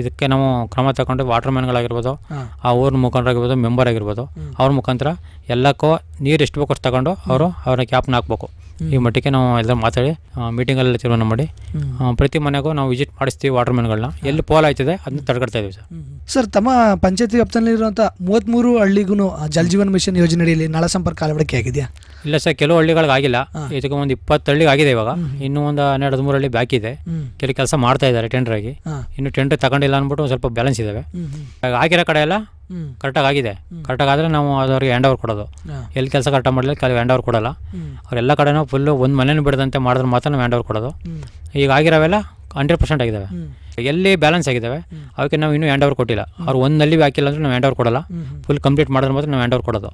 ಇದಕ್ಕೆ ನಾವು ಕ್ರಮ ತಗೊಂಡು ವಾಟರ್ ಮ್ಯಾನ್ಗಳಾಗಿರ್ಬೋದು ಆ ಆ ಊರ ಮುಖಂಡರಾಗಿರ್ಬೋದು ಮೆಂಬರ್ ಆಗಿರ್ಬೋದು ಅವ್ರ ಮುಖಾಂತರ ಎಲ್ಲಕ್ಕೂ ನೀರು ಎಷ್ಟು ಬೇಕೋ ಅಷ್ಟು ತಗೊಂಡು ಅವರು ಅವ್ರನ್ನ ಕ್ಯಾಪ್ನ ಹಾಕ್ಬೇಕು. ಈ ಮಟ್ಟಿಗೆ ನಾವು ಎಲ್ಲ ಮಾತಾಡಿ ಮೀಟಿಂಗಲ್ಲಿ ತೀರ್ಮಾನ ಮಾಡಿ ಪ್ರತಿ ಮನೆಗೂ ನಾವು ವಿಸಿಟ್ ಮಾಡಿಸ್ತೀವಿ ವಾಟರ್ ಮೆನ್ಗಳನ್ನ ಎಲ್ಲಿ ಪೋಲ್ ಆಯ್ತದೆ ಅದನ್ನ ತಡೆಗಟ್ತಾ ಇದೀವಿ ಸರ್. ಸರ್ ತಮ್ಮ ಪಂಚಾಯತಿ ವ್ಯಾಪ್ತಿಯಲ್ಲಿರುವಂಥ ಮೂವತ್ತ್ಮೂರು ಹಳ್ಳಿಗೂ ಜಲ್ ಜೀವನ್ ಮಿಷನ್ ಯೋಜನೆ ಅಡಿಯಲ್ಲಿ ನಳ ಸಂಪರ್ಕ ಅಳವಡಿಕೆ ಆಗಿದೆಯಾ? ಇಲ್ಲ ಸರ್ ಕೆಲವು ಹಳ್ಳಿಗಳಿಗೆ ಆಗಿಲ್ಲ. ಇದಕ್ಕೆ ಒಂದು ಇಪ್ಪತ್ತು ಹಳ್ಳಿಗೆ ಆಗಿದೆ ಇವಾಗ. ಇನ್ನೂ ಒಂದು ಹನ್ನೆರಡು ಹದಿಮೂರು ಹಳ್ಳಿ ಬ್ಯಾಕ್ ಇದೆ. ಕೆಲವು ಕೆಲಸ ಮಾಡ್ತಾ ಇದ್ದಾರೆ ಟೆಂಡರ್ ಆಗಿ. ಇನ್ನು ಟೆಂಡರ್ ತಗೊಂಡಿಲ್ಲ ಅಂದ್ಬಿಟ್ಟು ಸ್ವಲ್ಪ ಬ್ಯಾಲೆನ್ಸ್ ಇದಾವೆ. ಆಗಿರೋ ಕಡೆ ಎಲ್ಲ. ಕರೆಕ್ಟಾಗಿ ಆಗಿದೆ ಕರೆಕ್ಟಾಗಿ ಆದರೆ ನಾವು ಅದವ್ರಿಗೆ ಹ್ಯಾಂಡ್ ಓವರ್ ಕೊಡೋದು. ಎಲ್ಲಿ ಕೆಲಸ ಕರೆಕ್ಟಾಗಿ ಮಾಡಲಿಲ್ಲ ಕೆಲವು ಹ್ಯಾಂಡ್ ಓವರ್ ಕೊಡೋಲ್ಲ ಅವರೆಲ್ಲ ಕಡೆನೂ ಫುಲ್ಲು ಒಂದು ಮನೇನು ಬಿಡದಂತೆ ಮಾಡಿದ್ರೆ ಮಾತ್ರ ನಾವು ಹ್ಯಾಂಡ್ ಓವರ್ ಕೊಡೋದು ಈಗ ಆಗಿರೋವೆಲ್ಲ ಹಂಡ್ರೆಡ್ ಪರ್ಸೆಂಟ್ ಆಗಿದ್ದಾವೆ ಎಲ್ಲಿ ಬ್ಯಾಲೆನ್ಸ್ ಆಗಿದ್ದಾವೆ ಅವಕ್ಕೆ ನಾವು ಇನ್ನೂ ಹ್ಯಾಂಡ್ ಓವರ್ ಕೊಟ್ಟಿಲ್ಲ. ಅವ್ರು ಒಂದಲ್ಲಿ ಹಾಕಿಲ್ಲ ಅಂದ್ರೆ ನಾವು ಹ್ಯಾಂಡ್ ಓವರ್ ಕೊಡಲ್ಲ ಫುಲ್ ಕಂಪ್ಲೀಟ್ ಮಾಡಿದ್ರೆ ಮಾತ್ರ ನಾವು ಹ್ಯಾಂಡ್ ಓವರ್ ಕೊಡೋದು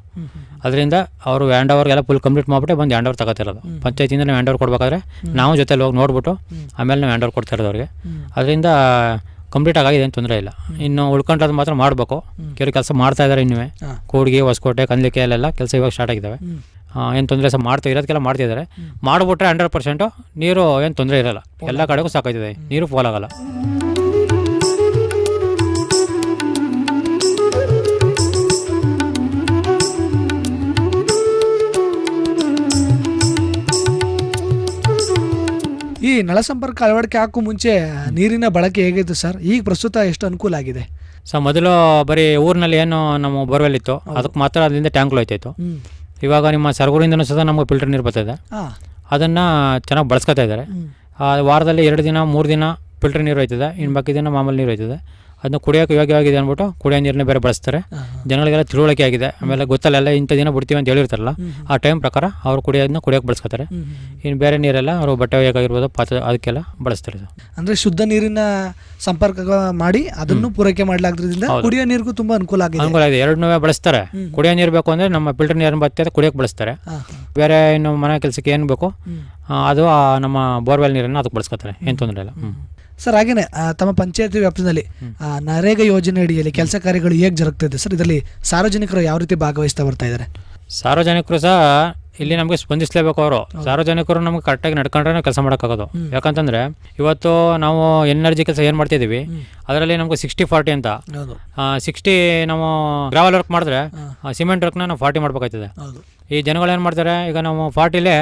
ಅದರಿಂದ ಅವರು ಹ್ಯಾಂಡ್ ಓವರ್ಗೆಲ್ಲ ಫುಲ್ ಕಂಪ್ಲೀಟ್ ಮಾಡಿಬಿಟ್ಟು ಬಂದು ಹ್ಯಾಂಡ್ ಓವರ್ ತಗೋತಿರೋದು ಪಂಚಾಯತಿಯಿಂದ ನಾವು ಹ್ಯಾಂಡ್ ಓವರ್ ಕೊಡಬೇಕಾದ್ರೆ ನಾವು ಜೊತೆಲಿ ಹೋಗಿ ನೋಡ್ಬಿಟ್ಟು ಆಮೇಲೆ ನಾವು ಹ್ಯಾಂಡ್ ಓವರ್ ಕೊಡ್ತಾ ಇರೋದು ಅವ್ರಿಗೆ. ಅದರಿಂದ ಕಂಪ್ಲೀಟ್ ಆಗಿದೆ ಏನು ತೊಂದರೆ ಇಲ್ಲ. ಇನ್ನು ಉಳ್ಕೊಂಡ್ರದ್ದು ಮಾತ್ರ ಮಾಡಬೇಕು. ಕೆಲವು ಕೆಲಸ ಮಾಡ್ತಾ ಇದ್ದಾರೆ ಇನ್ನೂ ಕೂಡ್ಗಿ ಹೊಸಕೋಟೆ ಕಂದಲಿಕ್ಕೆ ಅಲ್ಲೆಲ್ಲ ಕೆಲಸ ಇವಾಗ ಸ್ಟಾರ್ಟ್ ಆಗಿದ್ದಾವೆ ಏನು ತೊಂದರೆ ಸಹ ಮಾಡ್ತಾ ಇರೋದಕ್ಕೆಲ್ಲ ಮಾಡ್ತಿದ್ದಾರೆ ಮಾಡಿಬಿಟ್ರೆ ಹಂಡ್ರೆಡ್ ಪರ್ಸೆಂಟು ನೀರು ಏನು ತೊಂದರೆ ಇರಲ್ಲ. ಎಲ್ಲ ಕಡೆಗೂ ಸಾಕಾಯ್ತಿದೆ. ನೀರು ಫೋಲ್ ಆಗಲ್ಲ. ಈ ನಳ ಸಂಪರ್ಕ ಅಳವಡಿಕೆ ಹಾಕೋ ಮುಂಚೆ ನೀರಿನ ಬಳಕೆ ಹೇಗಿತ್ತು ಸರ್? ಈಗ ಪ್ರಸ್ತುತ ಎಷ್ಟು ಅನುಕೂಲ ಆಗಿದೆ? ಸರ್ ಮೊದಲು ಬರೀ ಊರಿನಲ್ಲಿ ಏನು ನಮ್ಮ ಬೋರ್ವೆಲ್ ಇತ್ತು ಅದಕ್ಕೆ ಮಾತ್ರ ಅದರಿಂದ ಟ್ಯಾಂಕ್ ಹೋಯ್ತಾಯಿತ್ತು ಇವಾಗ ನಿಮ್ಮ ಸರ್ಗೂರಿಂದನೂ ಸಹ ನಮಗೆ ಫಿಲ್ಟರ್ ನೀರು ಬರ್ತದೆ ಅದನ್ನು ಚೆನ್ನಾಗಿ ಬಳಸ್ಕೊತಾ ಇದ್ದಾರೆ. ಆ ವಾರದಲ್ಲಿ ಎರಡು ದಿನ ಮೂರು ದಿನ ಫಿಲ್ಟರ್ ನೀರು ಹೋಯ್ತದೆ. ಇನ್ನು ಬಾಕಿ ದಿನ ಮಾಮೂಲಿ ನೀರು ಹೋಯ್ತದೆ. ಅದನ್ನ ಕುಡಿಯೋಕೆ ಯೋಗ್ಯವಾಗಿದೆ ಅಂದ್ಬಿಟ್ಟು ಕುಡಿಯೋ ನೀರನ್ನ ಬೇರೆ ಬಳಸ್ತಾರೆ. ಜನಗಳಿಗೆಲ್ಲ ತಿಳುವಳಿಕೆ ಆಗಿದೆ. ಆಮೇಲೆ ಗೊತ್ತಲ್ಲ ಎಲ್ಲ ಇಂಥ ದಿನ ಬಿಡ್ತೀವಿ ಅಂತ ಹೇಳಿರ್ತಾರಲ್ಲ ಆ ಟೈಮ್ ಪ್ರಕಾರ ಅವ್ರು ಕುಡಿಯೋದನ್ನ ಕುಡಿಯೋಕೆ ಬಳಸ್ಕೊತಾರೆ. ಇನ್ನು ಬೇರೆ ನೀರೆಲ್ಲ ಅವರು ಬಟ್ಟೆ ಒಯ್ಯೋಕ್ಕಾಗಿರ್ಬೋದು ಪಾತ್ರೆ ಅದಕ್ಕೆಲ್ಲ ಬಳಸ್ತಾರೆ ಅಂದರೆ ಶುದ್ಧ ನೀರಿನ ಸಂಪರ್ಕ ಮಾಡಿ ಅದನ್ನು ಪೂರೈಕೆ ಮಾಡಲಾಗ್ದ್ರಿಂದ. ಕುಡಿಯೋ ನೀರಿಗೂ ತುಂಬ ಅನುಕೂಲ ಆಗಿದೆ. ಅನುಕೂಲ ಇದೆ ಎರಡನ್ನೂ ಬಳಸ್ತಾರೆ. ಕುಡಿಯೋ ನೀರು ಬೇಕು ಅಂದರೆ ನಮ್ಮ ಫಿಲ್ಟರ್ ನೀರನ್ನು ಬತ್ತೆ ಕುಡಿಯೋಕೆ ಬಳಸ್ತಾರೆ. ಬೇರೆ ಇನ್ನು ಮನೆ ಕೆಲಸಕ್ಕೆ ಏನು ಬೇಕು ಅದು ನಮ್ಮ ಬೋರ್ವೆಲ್ ನೀರನ್ನು ಅದಕ್ಕೆ ಬಳಸ್ಕೊತಾರೆ. ಏನು ತೊಂದರೆ ಇಲ್ಲ. ಹ್ಞೂ ಸರ್ ಹಾಗೇನೆ ಆ, ತಮ್ಮ ಪಂಚಾಯತಿ ವ್ಯಾಪ್ತಿನಲ್ಲಿ ಆ, ನರೇಗಾ ಯೋಜನೆ ಅಡಿಯಲ್ಲಿ ಕೆಲಸ ಕಾರ್ಯಗಳು ಹೇಗೆ ಜರುಗ್ತಿದೆ ಸರ್ ಇದರಲ್ಲಿ ಸಾರ್ವಜನಿಕರು ಯಾವ ರೀತಿ ಭಾಗವಹಿಸ್ತಾ ಬರ್ತಾ ಇದ್ದಾರೆ? ಸಾರ್ವಜನಿಕರು ಸಹ ಇಲ್ಲಿ ನಮಗೆ ಸ್ಪಂದಿಸಲೇಬೇಕು ಅವರು. ಸಾರ್ವಜನಿಕರು ನಮ್ಗೆ ಕರೆಕ್ಟಾಗಿ ನಡ್ಕೊಂಡ್ರೆ ಕೆಲಸ ಮಾಡೋಕ್ಕಾಗೋದು. ಯಾಕಂತಂದ್ರೆ ಇವತ್ತು ನಾವು ಎನರ್ಜಿ ಕೆಲಸ ಏನು ಮಾಡ್ತಿದ್ದೀವಿ ಅದರಲ್ಲಿ ನಮ್ಗೆ ಸಿಕ್ಸ್ಟಿ ಫಾರ್ಟಿ ಅಂತ. ಸಿಕ್ಸ್ಟಿ ನಾವು ಗ್ರಾವಲ್ ವರ್ಕ್ ಮಾಡಿದ್ರೆ ಸಿಮೆಂಟ್ ವರ್ಕ್ನ ನಾವು ಫಾರ್ಟಿ ಮಾಡ್ಬೇಕಾಯ್ತದೆ. ಈ ಜನಗಳು ಏನು ಮಾಡ್ತಾರೆ ಈಗ ನಾವು ಫಾರ್ಟಿಲೇ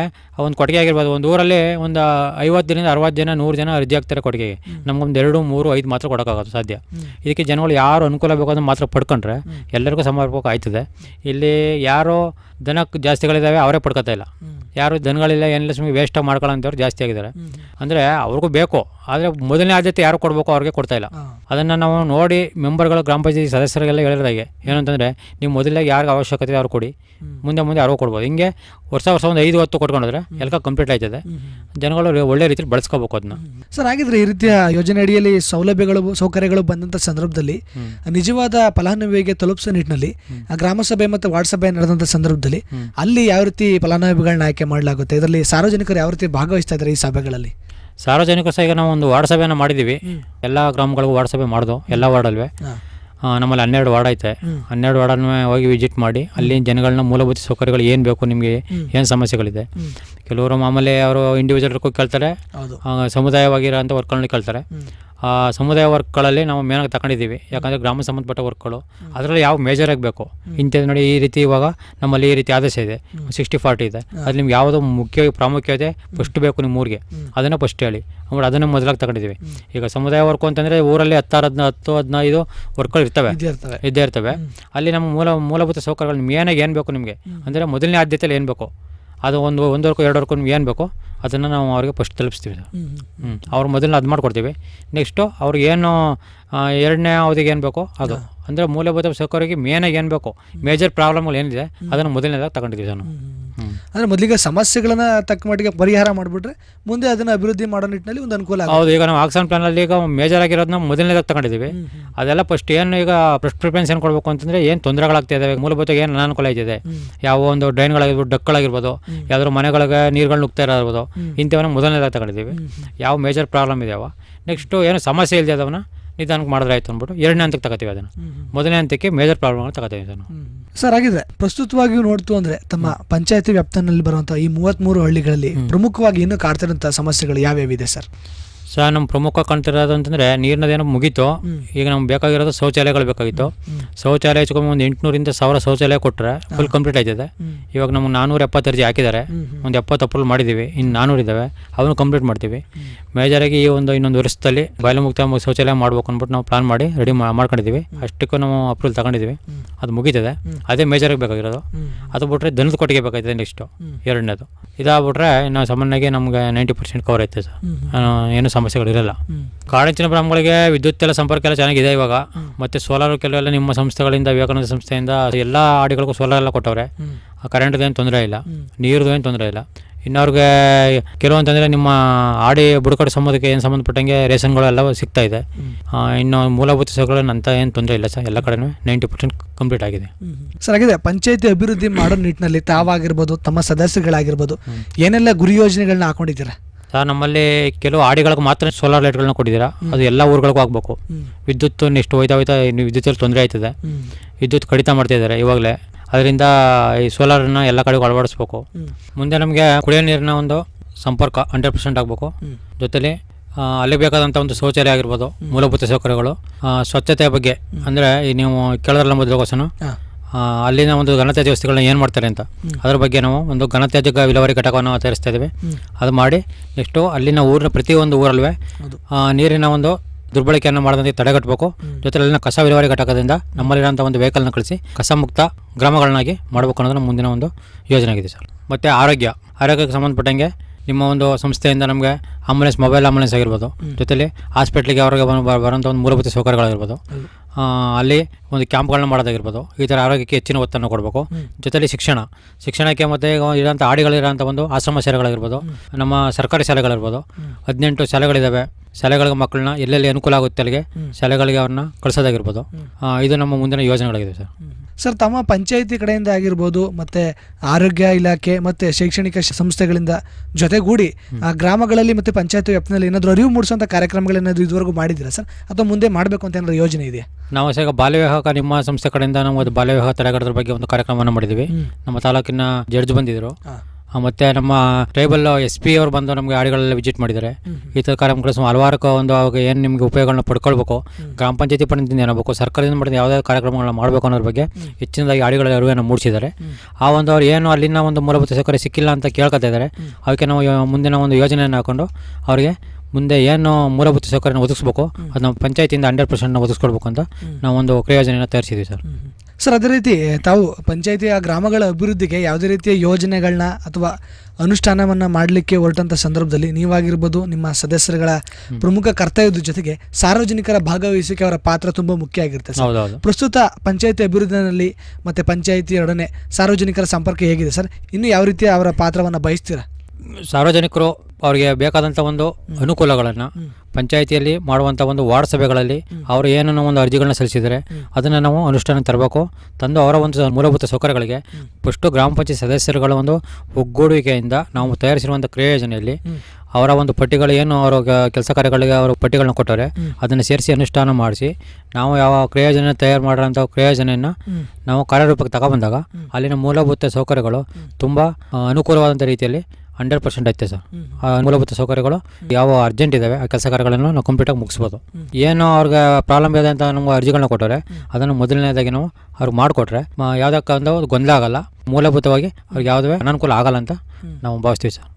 ಒಂದು ಕೊಟ್ಟಿಗೆ ಆಗಿರ್ಬೋದು. ಒಂದು ಊರಲ್ಲಿ ಒಂದು ಐವತ್ತರಿಂದ ಅರವತ್ತು ಜನ ನೂರು ಜನ ಅರ್ಜಿ ಆಗ್ತಾರೆ ಕೊಟ್ಟಿಗೆಗೆ. ನಮ್ಗೊಂದು ಎರಡು ಮೂರು ಐದು ಮಾತ್ರ ಕೊಡೋಕ್ಕಾಗೋದು ಸಾಧ್ಯ. ಇದಕ್ಕೆ ಜನಗಳು ಯಾರು ಅನುಕೂಲ ಬೇಕು ಅದನ್ನು ಮಾತ್ರ ಪಡ್ಕೊಂಡ್ರೆ ಎಲ್ಲರಿಗೂ ಸಮರ್ಪಕ ಆಯ್ತದೆ. ಇಲ್ಲಿ ಯಾರು ದನಕ್ಕೆ ಜಾಸ್ತಿಗಳಿದ್ದಾವೆ ಅವರೇ ಪಡ್ಕೊತಾ ಇಲ್ಲ. ಯಾರು ದನಗಳಿಲ್ಲ ಏನಿಲ್ಲ ಸುಮ್ಮನೆ ವೇಸ್ಟಾಗಿ ಮಾಡ್ಕೊಳ್ಳೋಂಥವ್ರು ಜಾಸ್ತಿ ಆಗಿದ್ದಾರೆ. ಅಂದರೆ ಅವ್ರಿಗೂ ಬೇಕು ಆದರೆ ಮೊದಲನೇ ಆದ್ಯತೆ ಯಾರು ಕೊಡಬೇಕು ಅವ್ರಿಗೆ ಕೊಡ್ತಾ ಇಲ್ಲ. ಅದನ್ನು ನಾವು ನೋಡಿ ಮೆಂಬರ್ಗಳು ಗ್ರಾಮ ಪಂಚಾಯತಿ ಸದಸ್ಯರಿಗೆಲ್ಲ ಹೇಳಿದಾಗೆ. ಏನಂತಂದರೆ ನೀವು ಮೊದಲಾಗಿ ಯಾರಿಗೆ ಅವಶ್ಯಕತೆ ಅವ್ರು ಕೊಡಿ. ಮುಂದೆ ಮುಂದೆ ಯಾರಿಗೂ ಕೊಡ್ಬೋದು. ಹಿಂಗೆ ವರ್ಷ ವರ್ಷ ಒಂದು ಐದು ಹೊತ್ತು ಕೊಟ್ಕೊಂಡ್ರೆ ಎಲ್ಲ ಕಂಪ್ಲೀಟ್ ಆಯ್ತದೆ. ಜನಗಳು ಒಳ್ಳೆ ರೀತಿಲಿ ಬಳಸ್ಕೋಬೇಕು ಅದನ್ನ. ಸರ್ ಹಾಗಿದ್ರೆ ಈ ರೀತಿಯ ಯೋಜನೆ ಅಡಿಯಲ್ಲಿ ಸೌಲಭ್ಯಗಳು ಸೌಕರ್ಯಗಳು ಬಂದಂಥ ಸಂದರ್ಭದಲ್ಲಿ ನಿಜವಾದ ಫಲಾನುಭವಿಗೆ ತಲುಪಿಸೋ ನಿಟ್ಟಿನಲ್ಲಿ ಗ್ರಾಮಸಭೆ ಗ್ರಾಮ ಸಭೆ ಮತ್ತು ವಾರ್ಡ್ ಸಭೆ ನಡೆದಂಥ ಸಂದರ್ಭದಲ್ಲಿ ಅಲ್ಲಿ ಯಾವ ರೀತಿ ಫಲಾನುಭವಿಗಳನ್ನ ಆಯ್ಕೆ ಮಾಡಲಾಗುತ್ತೆ. ಇದರಲ್ಲಿ ಸಾರ್ವಜನಿಕರು ಯಾವ ರೀತಿ ಭಾಗವಹಿಸ್ತಾ ಇದ್ದಾರೆ ಈ ಸಭೆಗಳಲ್ಲಿ? ಸಾರ್ವಜನಿಕರು ಸಹ ಈಗ ನಾವು ಒಂದು ವಾರ್ಡ್ ಸಭೆಯನ್ನು ಮಾಡಿದ್ದೀವಿ. ಎಲ್ಲ ಗ್ರಾಮಗಳಿಗೂ ವಾರ್ಡ್ ಸಭೆ ಮಾಡಿದ್ವು ಎಲ್ಲ ವಾರ್ಡಲ್ವೇ. ನಮ್ಮಲ್ಲಿ ಹನ್ನೆರಡು ವಾರ್ಡ್ ಐತೆ. ಹನ್ನೆರಡು ವಾರ್ಡನ್ನು ಹೋಗಿ ವಿಸಿಟ್ ಮಾಡಿ ಅಲ್ಲಿ ಜನಗಳನ್ನ ಮೂಲಭೂತ ಸೌಕರ್ಯಗಳು ಏನು ಬೇಕು ನಿಮಗೆ ಏನು ಸಮಸ್ಯೆಗಳಿದೆ. ಕೆಲವರು ಮಾಮೂಲಿ ಅವರು ಇಂಡಿವಿಜುವಲ್ ಕೇಳ್ತಾರೆ. ಸಮುದಾಯವಾಗಿರೋ ಅಂತ ವರ್ಕ್ಗಳನ್ನ ಕೇಳ್ತಾರೆ. ಸಮುದಾಯ ವರ್ಕ್ಗಳಲ್ಲಿ ನಾವು ಮೇನಾಗಿ ತಗೊಂಡಿದ್ದೀವಿ ಯಾಕಂದರೆ ಗ್ರಾಮ ಸಂಬಂಧಪಟ್ಟ ವರ್ಕ್ಗಳು. ಅದರಲ್ಲಿ ಯಾವ ಮೇಜರ್ ಆಗಬೇಕು? ಇಂಥದ್ದು ನೋಡಿ ಈ ರೀತಿ ಇವಾಗ ನಮ್ಮಲ್ಲಿ ಈ ರೀತಿ ಆದೇಶ ಇದೆ. ಸಿಕ್ಸ್ಟಿ ಫಾರ್ಟಿ ಇದೆ. ಅದು ನಿಮ್ಗೆ ಯಾವುದು ಮುಖ್ಯ ಪ್ರಾಮುಖ್ಯತೆ ಫಸ್ಟ್ ಬೇಕು ನಿಮ್ಮ ಊರಿಗೆ. ಅದನ್ನು ಫಸ್ಟ್ ಹೇಳಿ. ಆಮೇಲೆ ಅದನ್ನು ಮೊದಲಾಗಿ ತಗೊಂಡಿದ್ದೀವಿ. ಈಗ ಸಮುದಾಯ ವರ್ಕು ಅಂತಂದರೆ ಊರಲ್ಲಿ ಹತ್ತಾರು ಹದಿನ ಹತ್ತು ಹದಿನೈದು ವರ್ಕ್ಗಳು ಇರ್ತವೆ. ಇರ್ತವೆ. ಇದ್ದೇ ಇರ್ತವೆ. ಅಲ್ಲಿ ನಮ್ಮ ಮೂಲ ಮೂಲಭೂತ ಸೌಕರ್ಯಗಳು ಮೇನಾಗಿ ಏನು ಬೇಕು ನಿಮಗೆ? ಅಂದರೆ ಮೊದಲನೇ ಆದ್ಯತೆಯಲ್ಲಿ ಏನು ಬೇಕು? ಅದು ಒಂದು ಒಂದು ವರ್ಕು ಎರಡು ವರ್ಕು ನಿಮ್ಗೆ ಏನು ಬೇಕು ಅದನ್ನು ನಾವು ಅವ್ರಿಗೆ ಫಸ್ಟ್ ತಲುಪಿಸ್ತೀವಿ ಹ್ಞೂ ಅವ್ರು ಮೊದಲನ್ನ ಅದು ಮಾಡ್ಕೊಡ್ತೀವಿ. ನೆಕ್ಸ್ಟು ಅವ್ರಿಗೆ ಏನು ಎರಡನೇ ಅವಧಿಗೆ ಏನು ಬೇಕೋ ಅದು. ಅಂದರೆ ಮೂಲಭೂತ ಸೌಕರ್ಯಕ್ಕೆ ಮೇನಾಗಿ ಏನು ಬೇಕು ಮೇಜರ್ ಪ್ರಾಬ್ಲಮ್ಗಳು ಏನಿದೆ ಅದನ್ನು ಮೊದಲನೇದಾಗಿ ತಗೊಂಡಿದ್ದೀವಿ ಹ್ಞೂ ಅಂದ್ರೆ ಮೊದಲಿಗೆ ಸಮಸ್ಯೆಗಳನ್ನ ತಕ್ಕ ಮಟ್ಟಿಗೆ ಪರಿಹಾರ ಮಾಡಿಬಿಟ್ರೆ ಮುಂದೆ ಅದನ್ನ ಅಭಿವೃದ್ಧಿ ಮಾಡೋ ನಿಟ್ಟಿನಲ್ಲಿ ಒಂದು ಅನುಕೂಲ ಆಗುತ್ತೆ. ಹೌದು ಈಗ ನಾವು ಆಕ್ಸನ್ ಪ್ಲಾನಲ್ಲಿ ಈಗ ಮೇಜರ್ ಆಗಿರೋದನ್ನ ಮೊದಲನೇದಾಗಿ ತಗೊಂಡಿದ್ದೀವಿ. ಅದೆಲ್ಲ ಫಸ್ಟ್ ಏನು ಈಗ ಫಸ್ಟ್ ಪ್ರಿಫರೆನ್ಸ್ ಏನು ಕೊಡಬೇಕು ಅಂತಂದ್ರೆ ಏನು ತೊಂದರೆಗಳಾಗ್ತಾ ಇದಾವೆ ಮೂಲಭೂತ ಏನು ಅನಾನುಕೂಲ ಇದೆ. ಯಾವ ಒಂದು ಡ್ರೈನ್ಗಳಾಗಿರ್ಬೋದು ಡಕ್ಗಳಾಗಿರ್ಬೋದು ಯಾವ್ದಾದ್ರು ಮನೆಗಳಿಗೆ ನೀರುಗಳು ನುಗ್ತಾ ಇರೋದು ಇಂಥವನ್ನ ಮೊದಲನೇದಾಗಿ ತಗೊಂಡಿದ್ದೀವಿ. ಯಾವ ಮೇಜರ್ ಪ್ರಾಬ್ಲಮ್ ಇದಾವ. ನೆಕ್ಸ್ಟು ಏನು ಸಮಸ್ಯೆ ಇಲ್ಲದೆ ಅದವನ್ನ ನಿಧಾನಕ್ಕೆ ಮಾಡಿದ್ರೆ ಆಯ್ತು ಅಂದ್ಬಿಟ್ಟು ಎರಡನೇ ಹಂತಕ್ಕೆ ತಗೋತೀವಿ ಅದನ್ನು. ಮೊದಲನೇ ಹಂತಕ್ಕೆ ಮೇಜರ್ ಪ್ರಾಬ್ಲಮ್ ತಗೋತೀವಿ ಅದನ್ನು. ಸರ್ ಹಾಗಿದ್ರೆ ಪ್ರಸ್ತುತವಾಗಿ ನೋಡ್ತು ಅಂದ್ರೆ ತಮ್ಮ ಪಂಚಾಯತಿ ವ್ಯಾಪ್ತಿನಲ್ಲಿ ಬರುವಂತಹ ಈ ಮೂವತ್ಮೂರು ಹಳ್ಳಿಗಳಲ್ಲಿ ಪ್ರಮುಖವಾಗಿ ಇನ್ನೂ ಕಾಡ್ತಿರೋಂಥ ಸಮಸ್ಯೆಗಳು ಯಾವ್ಯಾವಿದೆ ಸರ್? ಸರ್ ನಮ್ಮ ಪ್ರಮುಖ ಕಾಣ್ತಿರೋದು ಅಂತಂದರೆ ನೀರಿನದೇನೋ ಮುಗೀತು. ಈಗ ನಮ್ಗೆ ಬೇಕಾಗಿರೋದು ಶೌಚಾಲಯಗಳು ಬೇಕಾಗಿತ್ತು. ಶೌಚಾಲಯ ಹೆಚ್ಚು ಕಮ್ಮಿ ಒಂದು ಎಂಟುನೂರಿಂದ ಸಾವಿರ ಶೌಚಾಲಯ ಕೊಟ್ಟರೆ ಫುಲ್ ಕಂಪ್ಲೀಟ್ ಆಯ್ತದೆ. ಇವಾಗ ನಮ್ಗೆ ನಾನ್ನೂರ ಎಪ್ಪತ್ತು ಅರ್ಜಿ ಹಾಕಿದ್ದಾರೆ ಒಂದು ಎಪ್ಪತ್ತು ಅಪ್ರೂವಲ್ ಮಾಡಿದ್ದೀವಿ ಇನ್ನು ನಾನ್ನೂರು ಇದ್ದಾವೆ ಅವನು ಕಂಪ್ಲೀಟ್ ಮಾಡ್ತೀವಿ. ಮೇಜರಾಗಿ ಈ ಒಂದು ಇನ್ನೊಂದು ವರ್ಷದಲ್ಲಿ ಬಯಲು ಮುಕ್ತ ಶೌಚಾಲಯ ಮಾಡ್ಬೇಕು ಅಂದ್ಬಿಟ್ಟು ನಾವು ಪ್ಲಾನ್ ಮಾಡಿ ರೆಡಿ ಮಾಡ್ಕೊಂಡಿದ್ದೀವಿ ಅಷ್ಟಕ್ಕೂ ನಾವು ಅಪ್ರೂವಲ್ ತಗೊಂಡಿದ್ದೀವಿ ಅದು ಮುಗೀತದೆ. ಅದೇ ಮೇಜರಾಗಿ ಬೇಕಾಗಿರೋದು. ಅದು ಬಿಟ್ರೆ ದನದ ಕೊಟ್ಟಿಗೆ ಬೇಕಾಯ್ತದೆ ನೆಕ್ಸ್ಟು ಎರಡನೇದು. ಇದಾಗ್ಬಿಟ್ರೆ ನಾವು ಸಾಮಾನ್ಯವಾಗಿ ನಮಗೆ ನೈಂಟಿ ಪರ್ಸೆಂಟ್ ಕವರ್ ಆಯ್ತದೆ ಸರ್. ಏನು ಸಮಸ್ಯೆಗಳಿರಲ್ಲ. ಕಾಡಂಚಿನ ಗ್ರಾಮಗಳಿಗೆ ವಿದ್ಯುತ್ ಎಲ್ಲ ಸಂಪರ್ಕ ಎಲ್ಲ ಚೆನ್ನಾಗಿದೆ ಇವಾಗ. ಮತ್ತೆ ಸೋಲಾರ್ ಕೆಲವೆಲ್ಲ ನಿಮ್ಮ ಸಂಸ್ಥೆಗಳಿಂದ ವಿವೇಕಾನಂದ ಸಂಸ್ಥೆಯಿಂದ ಎಲ್ಲ ಆಡಿಗಳಿಗೂ ಸೋಲಾರ್ ಎಲ್ಲ ಕೊಟ್ಟವ್ರೆ. ಕರೆಂಟ್ದು ಏನು ತೊಂದರೆ ಇಲ್ಲ ನೀರ್ದು ಏನು ತೊಂದರೆ ಇಲ್ಲ. ಇನ್ನವ್ರಿಗೆ ಕೆಲವಂತಂದ್ರೆ ನಿಮ್ಮ ಆಡಿ ಬುಡಕಟ್ಟು ಸಂಬಂಧಕ್ಕೆ ಏನು ಸಂಬಂಧಪಟ್ಟಂಗೆ ರೇಷನ್ಗಳೆಲ್ಲ ಸಿಗ್ತಾ ಇದೆ. ಇನ್ನು ಮೂಲಭೂತ ಸೌಕರ್ಯ ಅಂತ ಏನು ತೊಂದರೆ ಇಲ್ಲ ಸರ್. ಎಲ್ಲ ಕಡೆನೂ ನೈಂಟಿ ಪರ್ಸೆಂಟ್ ಕಂಪ್ಲೀಟ್ ಆಗಿದೆ. ಸರ್ ಆಗಿದೆ ಪಂಚಾಯತಿ ಅಭಿವೃದ್ಧಿ ಮಾಡೋ ನಿಟ್ಟಿನಲ್ಲಿ ತಾವಾಗಿರ್ಬೋದು ತಮ್ಮ ಸದಸ್ಯಗಳಾಗಿರ್ಬೋದು ಏನೆಲ್ಲ ಗುರಿ ಯೋಜನೆಗಳನ್ನ ಹಾಕೊಂಡಿದ್ದೀರಾ? ಸರ್ ನಮ್ಮಲ್ಲಿ ಕೆಲವು ಆಡಿಗಳಿಗೆ ಮಾತ್ರ ಸೋಲಾರ್ ಲೈಟ್ಗಳನ್ನ ಕೊಟ್ಟಿದ್ದೀರಾ? ಅದು ಎಲ್ಲ ಊರುಗಳಿಗೂ ಆಗಬೇಕು. ವಿದ್ಯುತ್ ನೆಕ್ಸ್ಟ್ ಹೋಯ್ತಾ ಹೋಯ್ತಾ ಇನ್ನು ವಿದ್ಯುತ್ತಲ್ಲಿ ತೊಂದರೆ ಆಯ್ತದೆ. ವಿದ್ಯುತ್ ಕಡಿತ ಮಾಡ್ತಾ ಇದ್ದಾರೆ ಇವಾಗಲೇ. ಅದರಿಂದ ಈ ಸೋಲಾರನ್ನ ಎಲ್ಲ ಕಡೆಗೂ ಅಳವಡಿಸ್ಬೇಕು. ಮುಂದೆ ನಮಗೆ ಕುಡಿಯೋ ನೀರಿನ ಒಂದು ಸಂಪರ್ಕ ಹಂಡ್ರೆಡ್ ಪರ್ಸೆಂಟ್ ಆಗಬೇಕು. ಜೊತೆಲಿ ಅಲ್ಲಿ ಬೇಕಾದಂಥ ಒಂದು ಶೌಚಾಲಯ ಆಗಿರ್ಬೋದು ಮೂಲಭೂತ ಸೌಕರ್ಯಗಳು. ಸ್ವಚ್ಛತೆಯ ಬಗ್ಗೆ ಅಂದರೆ ನೀವು ಕೇಳಿದ್ರಲ್ಲ ಮೊದಲು ಆ, ಅಲ್ಲಿನ ಒಂದು ಘನತ್ಯಾಜ್ಯ ವಸ್ತುಗಳನ್ನ ಏನು ಮಾಡ್ತಾರೆ ಅಂತ? ಅದರ ಬಗ್ಗೆ ನಾವು ಒಂದು ಘನತ್ಯಾಜ್ಯ ವಿಲೇವಾರಿ ಘಟಕವನ್ನು ತಯಾರಿಸ್ತಾ ಇದ್ದೇವೆ. ಅದು ಮಾಡಿ ನೆಕ್ಸ್ಟು ಅಲ್ಲಿನ ಊರಿನ ಪ್ರತಿಯೊಂದು ಊರಲ್ವೇ ನೀರಿನ ಒಂದು ದುರ್ಬಳಕೆಯನ್ನು ಮಾಡದಂತೆ ತಡೆಗಟ್ಟಬೇಕು. ಜೊತೆಗೆ ಅಲ್ಲಿನ ಕಸ ವಿಲೇವಾರಿ ಘಟಕದಿಂದ ನಮ್ಮಲ್ಲಿರೋಂಥ ಒಂದು ವೆಹಿಕಲ್ನ ಕಳಿಸಿ ಕಸ ಮುಕ್ತ ಗ್ರಾಮಗಳನ್ನಾಗಿ ಮಾಡಬೇಕು ಅನ್ನೋದು ನಮ್ಮ ಮುಂದಿನ ಒಂದು ಯೋಜನೆ ಆಗಿದೆ ಸರ್. ಮತ್ತು ಆರೋಗ್ಯ. ಆರೋಗ್ಯಕ್ಕೆ ಸಂಬಂಧಪಟ್ಟಂಗೆ ನಿಮ್ಮ ಒಂದು ಸಂಸ್ಥೆಯಿಂದ ನಮಗೆ ಆಂಬುಲೆನ್ಸ್ ಮೊಬೈಲ್ ಆಂಬುಲೆನ್ಸ್ ಆಗಿರ್ಬೋದು. ಜೊತೆಲಿ ಹಾಸ್ಪಿಟ್ಲಿಗೆ ಅವ್ರಿಗೆ ಬರೋಂಥ ಒಂದು ಮೂಲಭೂತ ಸೌಕರ್ಯಗಳಾಗಿರ್ಬೋದು. ಅಲ್ಲಿ ಒಂದು ಕ್ಯಾಂಪ್ಗಳನ್ನ ಮಾಡೋದಾಗಿರ್ಬೋದು. ಈ ಥರ ಆರೋಗ್ಯಕ್ಕೆ ಹೆಚ್ಚಿನ ಒತ್ತನ್ನು ಕೊಡಬೇಕು. ಜೊತೆಲಿ ಶಿಕ್ಷಣ. ಶಿಕ್ಷಣಕ್ಕೆ ಮತ್ತು ಇರೋಂಥ ಆಡಿಗಳಿರೋಂಥ ಒಂದು ಆಶ್ರಮ ಶಾಲೆಗಳಾಗಿರ್ಬೋದು. ನಮ್ಮ ಸರ್ಕಾರಿ ಶಾಲೆಗಳಿರ್ಬೋದು ಹದಿನೆಂಟು ಶಾಲೆಗಳಿದ್ದಾವೆ ಶಾಲೆಗಳಿಗೆ ಮಕ್ಕಳನ್ನ ಎಲ್ಲೆಲ್ಲಿ ಅನುಕೂಲ ಆಗುತ್ತೆ ಅಲ್ಲಿಗೆ ಶಾಲೆಗಳಿಗೆ ಅವ್ರನ್ನ ಕಳಿಸೋದಾಗಿರ್ಬೋದು. ಇದು ನಮ್ಮ ಮುಂದಿನ ಯೋಜನೆಗಳಾಗಿದೆ ಸರ್. ಸರ್ ತಮ್ಮ ಪಂಚಾಯಿತಿ ಕಡೆಯಿಂದ ಆಗಿರ್ಬೋದು ಮತ್ತೆ ಆರೋಗ್ಯ ಇಲಾಖೆ ಮತ್ತೆ ಶೈಕ್ಷಣಿಕ ಸಂಸ್ಥೆಗಳಿಂದ ಜೊತೆಗೂಡಿ ಆ ಗ್ರಾಮಗಳಲ್ಲಿ ಮತ್ತೆ ಪಂಚಾಯತಿ ವ್ಯಾಪ್ತಿನಲ್ಲಿ ಏನಾದರೂ ಅರಿವು ಮೂಡಿಸುವಂಥ ಕಾರ್ಯಕ್ರಮಗಳೇನಾದರೂ ಇದುವರೆಗೂ ಮಾಡಿದ್ದೀರಾ ಸರ್? ಅಥವಾ ಮುಂದೆ ಮಾಡಬೇಕು ಅಂತ ಏನಾದರೂ ಯೋಜನೆ ಇದೆ ನಾವು ಸಹ ಬಾಲ್ಯ ವಿವಾಹ ನಿಮ್ಮ ಸಂಸ್ಥೆ ಕಡೆಯಿಂದ ನಾವು ಅದು ಬಾಲ್ಯ ವಿವಾಹ ತಡೆಗಟ್ಟೋದ್ರ ಬಗ್ಗೆ ಒಂದು ಕಾರ್ಯಕ್ರಮವನ್ನು ಮಾಡಿದ್ವಿ ನಮ್ಮ ತಾಲೂಕಿನ ಜಡ್ಜ್ ಬಂದಿದ್ದರು. ಮತ್ತೆ ನಮ್ಮ ಟ್ರೈಬಲ್ ಎಸ್ ಪಿ ಅವರು ಬಂದು ನಮಗೆ ಹಾಡುಗಳೆಲ್ಲ ವಿಸಿಟ್ ಮಾಡಿದ್ದಾರೆ. ಈ ಥರ ಕಾರ್ಯಕ್ರಮಗಳು ಸುಮಾರು ಹಲವಾರು ಒಂದು ಅವಾಗ ಏನು ನಿಮಗೆ ಉಪಯೋಗಗಳನ್ನ ಪಡ್ಕೊಳ್ಬೇಕು ಗ್ರಾಮ ಪಂಚಾಯತಿ ಪಡೆದಿಂದ ಏನಾಗಬೇಕು ಸರ್ಕಾರದಿಂದ ಮಾಡಿದ ಯಾವುದೇ ಕಾರ್ಯಕ್ರಮಗಳನ್ನ ಮಾಡಬೇಕು ಅನ್ನೋದ್ರ ಬಗ್ಗೆ ಹೆಚ್ಚಿನದಾಗಿ ಹಾಡುಗಳ ಅರಿವನ್ನು ಮೂಡಿಸಿದ್ದಾರೆ. ಆ ಒಂದು ಅವ್ರು ಏನು ಅಲ್ಲಿನ ಒಂದು ಮೂಲಭೂತ ಸೌಕರ್ಯ ಸಿಕ್ಕಿಲ್ಲ ಅಂತ ಕೇಳ್ಕೊತಾ ಇದ್ದಾರೆ. ಅದಕ್ಕೆ ನಾವು ಮುಂದಿನ ಒಂದು ಯೋಜನೆಯನ್ನು ಹಾಕೊಂಡು ಅವರಿಗೆ ಮುಂದೆ ಏನು ಮೂಲಭೂತ ಸೌಕರ್ಯನ ಒದಗಿಸ್ಬೇಕು ಅದು ನಮ್ಮ ಪಂಚಾಯತಿಯಿಂದ ಹಂಡ್ರೆಡ್ ಪರ್ಸೆಂಟ್ನ ಒದಗಿಸ್ಕೊಡ್ಬೇಕು ಅಂತ ನಾವು ಒಂದು ಕ್ರಿಯೋಜನೆಯನ್ನು ತಯಾರಿಸಿದ್ವಿ ಸರ್. ಸರ್ ಅದೇ ರೀತಿ ತಾವು ಪಂಚಾಯಿತಿಯ ಗ್ರಾಮಗಳ ಅಭಿವೃದ್ಧಿಗೆ ಯಾವುದೇ ರೀತಿಯ ಯೋಜನೆಗಳನ್ನ ಅಥವಾ ಅನುಷ್ಠಾನವನ್ನು ಮಾಡಲಿಕ್ಕೆ ಹೊರಟಂಥ ಸಂದರ್ಭದಲ್ಲಿ ನೀವಾಗಿರ್ಬೋದು ನಿಮ್ಮ ಸದಸ್ಯರುಗಳ ಪ್ರಮುಖ ಕರ್ತವ್ಯದ ಜೊತೆಗೆ ಸಾರ್ವಜನಿಕರ ಭಾಗವಹಿಸುವಿಕೆ ಅವರ ಪಾತ್ರ ತುಂಬ ಮುಖ್ಯ ಆಗಿರುತ್ತೆ ಸರ್. ಹೌದೌದು. ಪ್ರಸ್ತುತ ಪಂಚಾಯತಿ ಅಭಿವೃದ್ಧಿನಲ್ಲಿ ಮತ್ತು ಪಂಚಾಯಿತಿಯೊಡನೆ ಸಾರ್ವಜನಿಕರ ಸಂಪರ್ಕ ಹೇಗಿದೆ ಸರ್? ಇನ್ನು ಯಾವ ರೀತಿಯ ಅವರ ಪಾತ್ರವನ್ನು ಬಯಸ್ತೀರಾ? ಸಾರ್ವಜನಿಕರು ಅವರಿಗೆ ಬೇಕಾದಂಥ ಒಂದು ಅನುಕೂಲಗಳನ್ನು ಪಂಚಾಯಿತಿಯಲ್ಲಿ ಮಾಡುವಂಥ ಒಂದು ವಾರ್ಡ್ ಸಭೆಗಳಲ್ಲಿ ಅವರು ಏನನ್ನು ಒಂದು ಅರ್ಜಿಗಳನ್ನ ಸಲ್ಲಿಸಿದರೆ ಅದನ್ನು ನಾವು ಅನುಷ್ಠಾನ ತರಬೇಕು. ತಂದು ಅವರ ಒಂದು ಮೂಲಭೂತ ಸೌಕರ್ಯಗಳಿಗೆ ಫಸ್ಟು ಗ್ರಾಮ ಪಂಚಾಯತ್ ಸದಸ್ಯರುಗಳ ಒಂದು ಒಗ್ಗೂಡುವಿಕೆಯಿಂದ ನಾವು ತಯಾರಿಸಿರುವಂಥ ಕ್ರಿಯಾ ಯೋಜನೆಯಲ್ಲಿ ಅವರ ಒಂದು ಪಟ್ಟಿಗಳು ಏನು ಅವರ ಕೆಲಸ ಕಾರ್ಯಗಳಿಗೆ ಅವರು ಪಟ್ಟಿಗಳನ್ನ ಕೊಟ್ಟರೆ ಅದನ್ನು ಸೇರಿಸಿ ಅನುಷ್ಠಾನ ಮಾಡಿಸಿ ನಾವು ಯಾವ ಕ್ರಿಯೋಜನೆ ತಯಾರು ಮಾಡೋಂಥ ಕ್ರಿಯೋಜನೆಯನ್ನು ನಾವು ಕಾರ್ಯರೂಪಕ್ಕೆ ತಗೊಬಂದಾಗ ಅಲ್ಲಿನ ಮೂಲಭೂತ ಸೌಕರ್ಯಗಳು ತುಂಬ ಅನುಕೂಲವಾದಂಥ ರೀತಿಯಲ್ಲಿ ಹಂಡ್ರೆಡ್ ಪರ್ಸೆಂಟ್ ಐತೆ ಸರ್. ಆ ಮೂಲಭೂತ ಸೌಕರ್ಯಗಳು ಯಾವ ಅರ್ಜೆಂಟ್ ಇದಾವೆ ಆ ಕೆಲಸ ಕಾರ್ಯಗಳನ್ನು ನಾವು ಕಂಪ್ಲೀಟಾಗಿ ಮುಗಿಸ್ಬೋದು. ಏನು ಅವ್ರಿಗೆ ಪ್ರಾಬ್ಲಮ್ ಇದೆ ಅಂತ ನಮ್ಗೆ ಅರ್ಜಿಗಳನ್ನ ಕೊಟ್ಟರೆ ಅದನ್ನು ಮೊದಲನೇದಾಗಿ ನಾವು ಅವ್ರಿಗೆ ಮಾಡಿಕೊಟ್ರೆ ಯಾವುದಕ್ಕೆ ಒಂದು ಗೊಂದಲ ಆಗಲ್ಲ. ಮೂಲಭೂತವಾಗಿ ಅವ್ರಿಗೆ ಯಾವುದೇ ಅನಾನುಕೂಲ ಆಗಲ್ಲ ಅಂತ ನಾವು ಭಾವಿಸ್ತೀವಿ ಸರ್.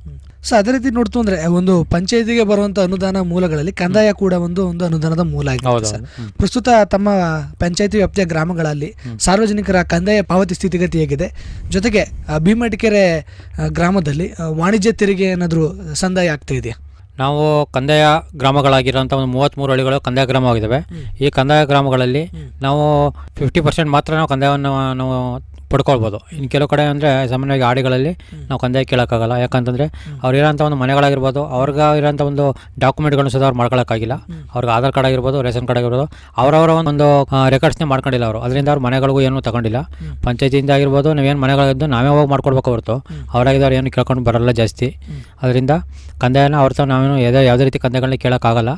ಸೊ ಅದೇ ರೀತಿ ನೋಡ್ತು ಅಂದ್ರೆ ಒಂದು ಪಂಚಾಯತಿಗೆ ಬರುವಂತ ಅನುದಾನ ಮೂಲಗಳಲ್ಲಿ ಕಂದಾಯ ಕೂಡ ಒಂದು ಒಂದು ಅನುದಾನದ ಮೂಲ ಆಗಿದೆ ಸರ್. ಪ್ರಸ್ತುತ ತಮ್ಮ ಪಂಚಾಯತಿ ವ್ಯಾಪ್ತಿಯ ಗ್ರಾಮಗಳಲ್ಲಿ ಸಾರ್ವಜನಿಕರ ಕಂದಾಯ ಪಾವತಿ ಸ್ಥಿತಿಗತಿ ಹೇಗಿದೆ. ಜೊತೆಗೆ ಭೀಮಡಿಕೆರೆ ಭೀಮಟಿಕೆರೆ ಗ್ರಾಮದಲ್ಲಿ ವಾಣಿಜ್ಯ ತೆರಿಗೆ ಏನಾದರೂ ಸಂದಾಯ ಆಗ್ತಾ ಇದೆಯಾ? ನಾವು ಕಂದಾಯ ಗ್ರಾಮಗಳಾಗಿರೋಂಥ ಒಂದು ಮೂವತ್ತ್ಮೂರು ಹಳ್ಳಿಗಳು ಕಂದಾಯ ಗ್ರಾಮವಾಗಿದ್ದಾವೆ ಈ ಕಂದಾಯ ಗ್ರಾಮಗಳಲ್ಲಿ ನಾವು ಫಿಫ್ಟಿ ಪರ್ಸೆಂಟ್ ಮಾತ್ರ ನಾವು ಕಂದಾಯವನ್ನು ನಾವು ಪಡ್ಕೊಳ್ಬೋದು. ಇನ್ನು ಕೆಲವು ಕಡೆ ಅಂದರೆ ಸಾಮಾನ್ಯವಾಗಿ ಆಡಿಗಳಲ್ಲಿ ನಾವು ಕಂದಾಯ ಕೇಳೋಕ್ಕಾಗಲ್ಲ. ಯಾಕಂತಂದರೆ ಅವ್ರು ಇರೋಂಥ ಒಂದು ಮನೆಗಳಾಗಿರ್ಬೋದು ಅವ್ರಿಗೆ ಇರೋಂಥ ಒಂದು ಡಾಕ್ಯುಮೆಂಟ್ಗಳನ್ನ ಸಹ ಅವ್ರು ಮಾಡ್ಕೊಳ್ಳೋಕ್ಕಾಗಿಲ್ಲ ಅವ್ರಿಗೆ ಆಧಾರ್ ಕಾರ್ಡ್ ಆಗಿರ್ಬೋದು ರೇಷನ್ ಕಾರ್ಡ್ ಆಗಿರ್ಬೋದು ಅವರವರ ಒಂದು ರೆಕಾರ್ಡ್ಸ್ನೇ ಮಾಡ್ಕೊಂಡಿಲ್ಲ ಅವರು. ಅದರಿಂದ ಅವ್ರ ಮನೆಗಳಿಗೂ ಏನೂ ತಗೊಂಡಿಲ್ಲ. ಪಂಚಾಯತಿಯಿಂದ ಆಗಿರ್ಬೋದು ನಾವೇನು ಮನೆಗಳಿದ್ದು ನಾವೇ ಹೋಗಿ ಮಾಡ್ಕೊಡ್ಬೇಕು ಹೊರತು. ಅವರಾಗಿದ್ದವ್ರು ಏನು ಕೇಳ್ಕೊಂಡು ಬರಲ್ಲ ಜಾಸ್ತಿ. ಅದರಿಂದ ಕಂದಾಯನ ಅವ್ರ ಸಹ ನಾವೇನು ಯಾವುದೇ ಯಾವುದೇ ರೀತಿ ಕಂದಾಯಗಳನ್ನ ಕೇಳೋಕ್ಕಾಗಲ್ಲ.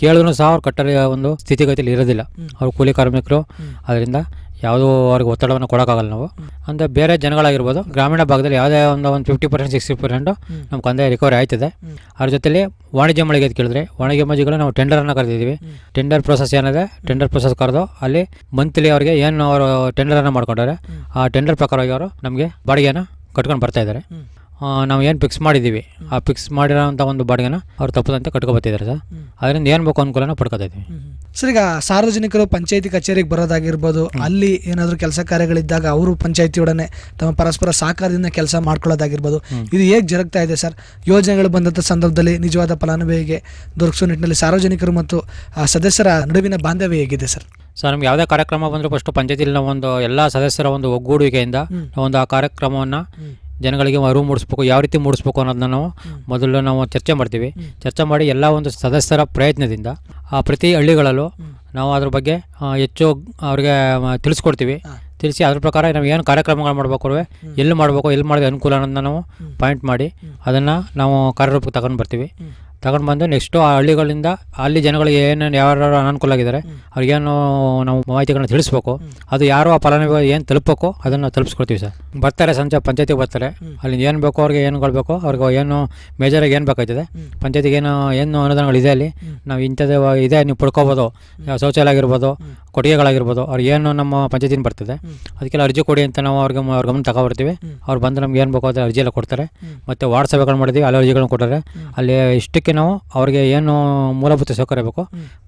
ಕೇಳಿದ್ರು ಸಹ ಅವ್ರು ಕಟ್ಟಡ ಒಂದು ಸ್ಥಿತಿಗತಿಯಲ್ಲಿ ಇರೋದಿಲ್ಲ. ಅವ್ರು ಕೂಲಿ ಕಾರ್ಮಿಕರು. ಅದರಿಂದ ಯಾವುದೂ ಅವ್ರಿಗೆ ಒತ್ತಡವನ್ನು ಕೊಡೋಕ್ಕಾಗಲ್ಲ ನಾವು. ಅಂದರೆ ಬೇರೆ ಜನಗಳಾಗಿರ್ಬೋದು ಗ್ರಾಮೀಣ ಭಾಗದಲ್ಲಿ ಯಾವುದೇ ಒಂದು ಒಂದು ಫಿಫ್ಟಿ ಪರ್ಸೆಂಟ್ ಸಿಕ್ಸ್ಟಿ ಪರ್ಸೆಂಟು ನಮ್ಮ ಕಂದಾಯ ರಿಕವರಿ ಆಯ್ತದೆ. ಅದ್ರ ಜೊತೆಲಿ ವಾಣಿಜ್ಯ ಮಳಿಗೆ ಅಂತ ಕೇಳಿದ್ರೆ ವಾಣಿಜ್ಯ ಮಜಿಗಳು ನಾವು ಟೆಂಡರನ್ನು ಕರೆದಿದ್ದೀವಿ. ಟೆಂಡರ್ ಪ್ರೊಸೆಸ್ ಏನಿದೆ ಟೆಂಡರ್ ಪ್ರೊಸೆಸ್ ಕರೆದು ಅಲ್ಲಿ ಮಂತ್ಲಿ ಅವ್ರಿಗೆ ಏನು ಅವರು ಟೆಂಡರನ್ನು ಮಾಡ್ಕೊಂಡಾರೆ ಆ ಟೆಂಡರ್ ಪ್ರಕಾರವಾಗಿ ಅವರು ನಮಗೆ ಬಾಡಿಗೆನ ಕಟ್ಕೊಂಡು ಬರ್ತಾ ಇದ್ದಾರೆ. ನಾವು ಏನು ಫಿಕ್ಸ್ ಮಾಡಿದ್ದೀವಿ ಆ ಫಿಕ್ಸ್ ಮಾಡಿರೋಂಥ ಒಂದು ಬಾಡಿಗೆನ ಅವ್ರು ತಪ್ಪದಂತೆ ಕಟ್ಕೊಬತ್ತಿದ್ದಾರೆ ಸರ್. ಅದರಿಂದ ಏನು ಬೇಕು ಅನುಕೂಲನ ಪಡ್ಕೊತಾ ಇದ್ದೀವಿ ಸರ್ ಈಗ ಸಾರ್ವಜನಿಕರು ಪಂಚಾಯತಿ ಕಚೇರಿಗೆ ಬರೋದಾಗಿರ್ಬೋದು ಅಲ್ಲಿ ಏನಾದರೂ ಕೆಲಸ ಕಾರ್ಯಗಳಿದ್ದಾಗ ಅವರು ಪಂಚಾಯತಿಯೊಡನೆ ತಮ್ಮ ಪರಸ್ಪರ ಸಹಕಾರದಿಂದ ಕೆಲಸ ಮಾಡ್ಕೊಳ್ಳೋದಾಗಿರ್ಬೋದು. ಇದು ಹೇಗೆ ಜರುಗ್ತಾ ಇದೆ ಸರ್? ಯೋಜನೆಗಳು ಬಂದಂಥ ಸಂದರ್ಭದಲ್ಲಿ ನಿಜವಾದ ಫಲಾನುಭವಿಗೆ ದೊರಕಿಸುವ ನಿಟ್ಟಿನಲ್ಲಿ ಸಾರ್ವಜನಿಕರು ಮತ್ತು ಆ ಸದಸ್ಯರ ನಡುವಿನ ಬಾಂಧವ್ಯ ಹೇಗಿದೆ ಸರ್? ಸರ್ ನಮ್ಗೆ ಯಾವುದೇ ಕಾರ್ಯಕ್ರಮ ಬಂದರೂ ಫಸ್ಟು ಪಂಚಾಯತಿಲಿ ನಾವು ಒಂದು ಎಲ್ಲ ಸದಸ್ಯರ ಒಂದು ಒಗ್ಗೂಡುವಿಕೆಯಿಂದ ಒಂದು ಆ ಕಾರ್ಯಕ್ರಮವನ್ನು ಜನಗಳಿಗೆ ಅರಿವು ಮೂಡಿಸ್ಬೇಕು ಯಾವ ರೀತಿ ಮೂಡಿಸ್ಬೇಕು ಅನ್ನೋದನ್ನ ನಾವು ಮೊದಲು ನಾವು ಚರ್ಚೆ ಮಾಡ್ತೀವಿ. ಚರ್ಚೆ ಮಾಡಿ ಎಲ್ಲ ಒಂದು ಸದಸ್ಯರ ಪ್ರಯತ್ನದಿಂದ ಆ ಪ್ರತಿ ಹಳ್ಳಿಗಳಲ್ಲೂ ನಾವು ಅದ್ರ ಬಗ್ಗೆ ಹೆಚ್ಚು ಅವ್ರಿಗೆ ತಿಳಿಸ್ಕೊಡ್ತೀವಿ. ತಿಳಿಸಿ ಅದ್ರ ಪ್ರಕಾರ ನಾವು ಏನು ಕಾರ್ಯಕ್ರಮಗಳು ಮಾಡಬೇಕು ಎಲ್ಲಿ ಮಾಡಬೇಕು ಎಲ್ಲಿ ಮಾಡಿದ್ರೆ ಅನುಕೂಲ ಅನ್ನೋದನ್ನ ನಾವು ಪಾಯಿಂಟ್ ಮಾಡಿ ಅದನ್ನು ನಾವು ಕಾರ್ಯರೂಪಕ್ಕೆ ತಗೊಂಡು ಬರ್ತೀವಿ. ತಗೊಂಡು ಬಂದು ನೆಕ್ಸ್ಟು ಆ ಹಳ್ಳಿಗಳಿಂದ ಅಲ್ಲಿ ಜನಗಳಿಗೆ ಏನೇನು ಯಾರು ಅನಾನುಕೂಲ ಆಗಿದ್ದಾರೆ ಅವ್ರಿಗೇನು ನಾವು ಮಾಹಿತಿಗಳನ್ನ ತಿಳಿಸ್ಬೇಕು. ಅದು ಯಾರು ಆ ಫಲಾನುಭವಿ ಏನು ತಲುಪಬೇಕು ಅದನ್ನು ತಲುಪಿಸ್ಕೊಡ್ತೀವಿ ಸರ್. ಬರ್ತಾರೆ ಸಂಜೆ ಪಂಚಾಯತಿಗೆ ಬರ್ತಾರೆ. ಅಲ್ಲಿ ಏನು ಬೇಕೋ ಅವ್ರಿಗೆ ಏನು ಬೇಕೋ ಅವ್ರಿಗೆ ಏನು ಮೇಜರಾಗಿ ಏನು ಬೇಕಾಯ್ತದೆ ಪಂಚಾಯತಿಗೆ ಏನು ಏನು ಅನುದಾನಗಳಿದೆ ಅಲ್ಲಿ ನಾವು ಇಂಥದ್ದು ಇದೆ ನೀವು ಪಡ್ಕೋಬೋದು ಶೌಚಾಲಯ ಆಗಿರ್ಬೋದು ಕೊಡುಗೆಗಳಾಗಿರ್ಬೋದು ಅವ್ರು ಏನು ನಮ್ಮ ಪಂಚಾಯತಿನ ಬರ್ತದೆ ಅದಕ್ಕೆಲ್ಲ ಅರ್ಜಿ ಕೊಡಿ ಅಂತ ನಾವು ಅವ್ರಿಗೆ ಅವ್ರ ಗಮನ ತಗೊಬರ್ತೀವಿ. ಅವ್ರು ಬಂದು ನಮ್ಗೆ ಏನು ಬೇಕೋ ಅದ್ರ ಅರ್ಜಿ ಎಲ್ಲ ಕೊಡ್ತಾರೆ. ಮತ್ತು ವಾರ್ಡ್ ಸಭೆಗಳು ಮಾಡಿದ್ವಿ ಅಲ್ಲಿ ಅರ್ಜಿಗಳನ್ನ ಕೊಡ್ತಾರೆ ಅಲ್ಲಿ ಇಷ್ಟಕ್ಕೆ ನಾವು ಅವ್ರಿಗೆ ಏನು ಮೂಲಭೂತ ಸೌಕರ್ಯ ಬೇಕು